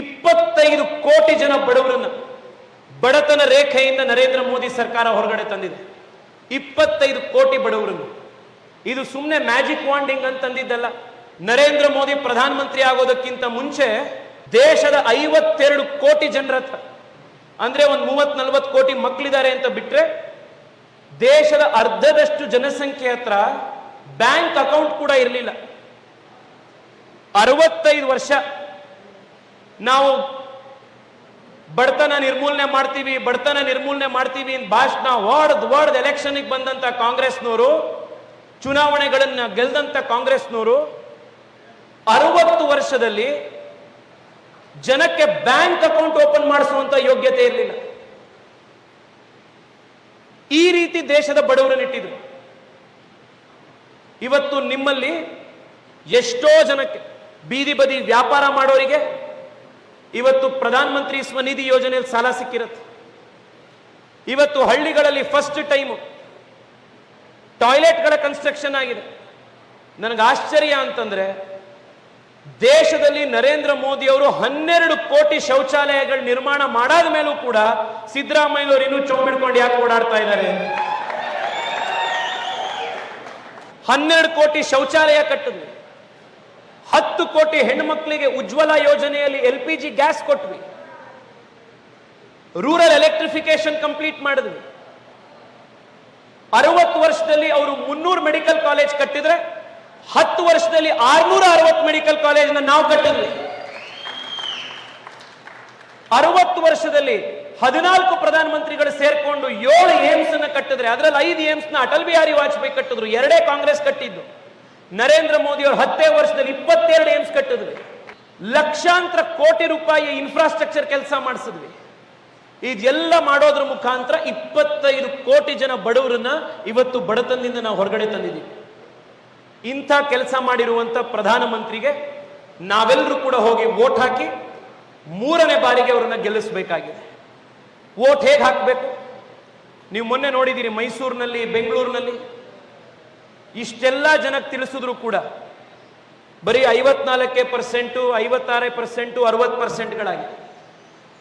S1: ಇಪ್ಪತ್ತೈದು ಕೋಟಿ ಜನ ಬಡವರನ್ನ ಬಡತನ ರೇಖೆಯಿಂದ ನರೇಂದ್ರ ಮೋದಿ ಸರ್ಕಾರ ಹೊರಗಡೆ ತಂದಿದೆ. ಇಪ್ಪತ್ತೈದು ಕೋಟಿ ಬಡವರನ್ನು. ಇದು ಸುಮ್ಮನೆ ಮ್ಯಾಜಿಕ್ ವಾಂಡಿಂಗ್ ಅಂತ ತಂದಿದ್ದಲ್ಲ ನರೇಂದ್ರ ಮೋದಿ ಪ್ರಧಾನಮಂತ್ರಿ ಆಗೋದಕ್ಕಿಂತ ಮುಂಚೆ ದೇಶದ ಐವತ್ತೆರಡು ಕೋಟಿ ಜನರ ಅಂದ್ರೆ ಒಂದು ಮೂವತ್ ನಲ್ವತ್ತು ಕೋಟಿ ಮಕ್ಕಳಿದ್ದಾರೆ ಅಂತ ಬಿಟ್ರೆ ದೇಶದ ಅರ್ಧದಷ್ಟು ಜನಸಂಖ್ಯೆ ಹತ್ರ ಬ್ಯಾಂಕ್ ಅಕೌಂಟ್ ಕೂಡ ಇರಲಿಲ್ಲ. ಅರವತ್ತೈದು ವರ್ಷ ನಾವು ಬಡತನ ನಿರ್ಮೂಲನೆ ಮಾಡ್ತೀವಿ, ಬಡತನ ನಿರ್ಮೂಲನೆ ಮಾಡ್ತೀವಿ ಅಂತ ಭಾಷಣ ಹೊಡೆದ್ ಹೊಡೆದ್ ಎಲೆಕ್ಷನ್ಗೆ ಬಂದಂತ ಕಾಂಗ್ರೆಸ್ನವರು ಚುನಾವಣೆಗಳನ್ನ ಗೆಲ್ದಂತ ಕಾಂಗ್ರೆಸ್ನವರು ಅರವತ್ತು ವರ್ಷದಲ್ಲಿ ಜನಕ್ಕೆ ಬ್ಯಾಂಕ್ ಅಕೌಂಟ್ ಓಪನ್ ಮಾಡಿಸುವಂತ ಯೋಗ್ಯತೆ ಇರಲಿಲ್ಲ. ಈ ರೀತಿ ದೇಶದ ಬಡವರನ್ನಿಟ್ಟಿದ್ರು ಇವತ್ತು ನಿಮ್ಮಲ್ಲಿ ಎಷ್ಟೋ ಜನಕ್ಕೆ ಬೀದಿ ಬದಿ ವ್ಯಾಪಾರ ಮಾಡೋರಿಗೆ ಇವತ್ತು ಪ್ರಧಾನ ಮಂತ್ರಿ ಸ್ವನಿಧಿ ಯೋಜನೆಯಲ್ಲಿ ಸಾಲ ಸಿಕ್ಕಿರತ್ತೆ. ಇವತ್ತು ಹಳ್ಳಿಗಳಲ್ಲಿ ಫಸ್ಟ್ ಟೈಮು ಟಾಯ್ಲೆಟ್ಗಳ ಕನ್ಸ್ಟ್ರಕ್ಷನ್ ಆಗಿದೆ. ನನಗೆ ಆಶ್ಚರ್ಯ ಅಂತಂದ್ರೆ, ದೇಶದಲ್ಲಿ ನರೇಂದ್ರ ಮೋದಿ ಅವರು ಹನ್ನೆರಡು ಕೋಟಿ ಶೌಚಾಲಯಗಳ ನಿರ್ಮಾಣ ಮಾಡಾದ ಮೇಲೂ ಕೂಡ ಸಿದ್ದರಾಮಯ್ಯನವರು ಇನ್ನೂ ಚೊಂಬಿಡ್ಕೊಂಡು ಯಾಕೆ ಓಡಾಡ್ತಾ ಇದ್ದಾರೆ? ಹನ್ನೆರಡು ಕೋಟಿ ಶೌಚಾಲಯ ಕಟ್ಟಿದ್ವಿ. ಹತ್ತು ಕೋಟಿ ಹೆಣ್ಮಕ್ಳಿಗೆ ಉಜ್ವಲ ಯೋಜನೆಯಲ್ಲಿ ಎಲ್ ಪಿ ಜಿ ಗ್ಯಾಸ್ ಕೊಟ್ವಿ. ರೂರಲ್ ಎಲೆಕ್ಟ್ರಿಫಿಕೇಶನ್ ಕಂಪ್ಲೀಟ್ ಮಾಡಿದ್ವಿ. ಅರವತ್ತು ವರ್ಷದಲ್ಲಿ ಅವರು ಮುನ್ನೂರು ಮೆಡಿಕಲ್ ಕಾಲೇಜ್ ಕಟ್ಟಿದ್ರೆ, ಹತ್ತು ವರ್ಷದಲ್ಲಿ ಆರ್ನೂರ ಅರವತ್ತು ಮೆಡಿಕಲ್ ಕಾಲೇಜ್ನ ನಾವು ಕಟ್ಟಿದ್ವಿ. ಅರವತ್ತು ವರ್ಷದಲ್ಲಿ ಹದಿನಾಲ್ಕು ಪ್ರಧಾನಮಂತ್ರಿಗಳು ಸೇರ್ಕೊಂಡು ಏಳು ಏಮ್ಸ್ ಕಟ್ಟಿದ್ರೆ, ಅದರಲ್ಲಿ ಐದು ಏಮ್ಸ್ನ ಅಟಲ್ ಬಿಹಾರಿ ವಾಜಪೇಯಿ ಕಟ್ಟಿದ್ರು, ಎರಡೇ ಕಾಂಗ್ರೆಸ್ ಕಟ್ಟಿದ್ದು. ನರೇಂದ್ರ ಮೋದಿ ಅವರು ಹತ್ತೇ ವರ್ಷದಲ್ಲಿ ಇಪ್ಪತ್ತೆರಡು ಏಮ್ಸ್ ಕಟ್ಟಿದ್ವಿ. ಲಕ್ಷಾಂತರ ಕೋಟಿ ರೂಪಾಯಿ ಇನ್ಫ್ರಾಸ್ಟ್ರಕ್ಚರ್ ಕೆಲಸ ಮಾಡಿಸಿದ್ವಿ. ಇದೆಲ್ಲ ಮಾಡೋದ್ರ ಮುಖಾಂತರ ಇಪ್ಪತ್ತೈದು ಕೋಟಿ ಜನ ಬಡವರನ್ನ ಇವತ್ತು ಬಡತನದಿಂದ ನಾವು ಹೊರಗಡೆ ತಂದಿದ್ದೀವಿ. ಇಂಥ ಕೆಲಸ ಮಾಡಿರುವಂತ ಪ್ರಧಾನಮಂತ್ರಿಗೆ ನಾವೆಲ್ಲರೂ ಕೂಡ ಹೋಗಿ ವೋಟ್ ಹಾಕಿ ಮೂರನೇ ಬಾರಿಗೆ ಅವರನ್ನ ಗೆಲ್ಲಿಸಬೇಕಾಗಿದೆ. ವೋಟ್ ಹೇಗೆ ಹಾಕಬೇಕು? ನೀವು ಮೊನ್ನೆ ನೋಡಿದ್ದೀರಿ ಮೈಸೂರಿನಲ್ಲಿ, ಬೆಂಗಳೂರಿನಲ್ಲಿ ಇಷ್ಟೆಲ್ಲ ಜನಕ್ಕೆ ತಿಳಿಸಿದ್ರು ಕೂಡ ಬರೀ ಐವತ್ನಾಲ್ಕೇ ಪರ್ಸೆಂಟು, ಐವತ್ತಾರೇ ಪರ್ಸೆಂಟು, ಅರವತ್ತು ಪರ್ಸೆಂಟ್ಗಳಾಗಿ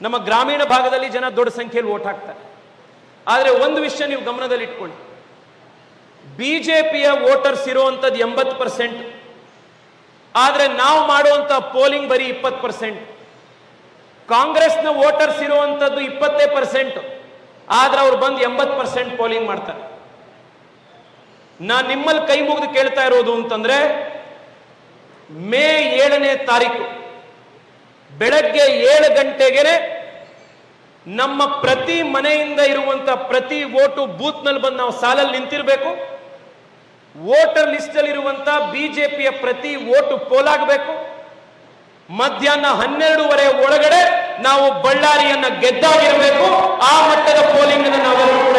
S1: ನಮ್ಮ ಗ್ರಾಮೀಣ ಭಾಗದಲ್ಲಿ ಜನ ದೊಡ್ಡ ಸಂಖ್ಯೆಯಲ್ಲಿ ಓಟ್ ಹಾಕ್ತಾರೆ. ಆದರೆ ಒಂದು ವಿಷಯ ನೀವು ಗಮನದಲ್ಲಿ ಇಟ್ಕೊಳ್ಳಿ ಪಿಯ ವೋಟರ್ಸ್ ಇರುವಂಥದ್ದು ಎಂಬತ್ತು ಪರ್ಸೆಂಟ್. ಆದರೆ ನಾವು ಮಾಡುವಂಥ ಪೋಲಿಂಗ್ ಬರೀ ಇಪ್ಪತ್ತು ಪರ್ಸೆಂಟ್. ಕಾಂಗ್ರೆಸ್ನ ವೋಟರ್ಸ್ ಇರುವಂಥದ್ದು ಇಪ್ಪತ್ತೇ ಪರ್ಸೆಂಟ್. ಆದ್ರೆ ಅವ್ರು ಬಂದು ಎಂಬತ್ತು ಪರ್ಸೆಂಟ್ ಪೋಲಿಂಗ್ ಮಾಡ್ತಾರೆ. ನಾನು ನಿಮ್ಮಲ್ಲಿ ಕೈ ಮುಗಿದು ಕೇಳ್ತಾ ಇರೋದು ಅಂತಂದ್ರೆ, ಮೇ ಏಳನೇ ತಾರೀಕು, ಬೆಳಗ್ಗೆ ಏಳು ಗಂಟೆಗೆ ನಮ್ಮ ಪ್ರತಿ ಮನೆಯಿಂದ ಇರುವಂತ ಪ್ರತಿ ವೋಟು ಬೂತ್ನಲ್ಲಿ ಬಂದು ನಾವು ಸಾಲಲ್ಲಿ ನಿಂತಿರಬೇಕು. ವೋಟರ್ ಲಿಸ್ಟ್ ಅಲ್ಲಿ ಇರುವಂತ ಬಿಜೆಪಿಯ ಪ್ರತಿ ಓಟು ಪೋಲಾಗಬೇಕು. ಮಧ್ಯಾಹ್ನ ಹನ್ನೆರಡೂವರೆ ಒಳಗಡೆ ನಾವು ಬಳ್ಳಾರಿಯನ್ನ ಗೆದ್ದಾಗಿರಬೇಕು. ಆ ಮಟ್ಟದ ಪೋಲಿಂಗ್ ನಾವೆಲ್ಲರೂ ಕೂಡ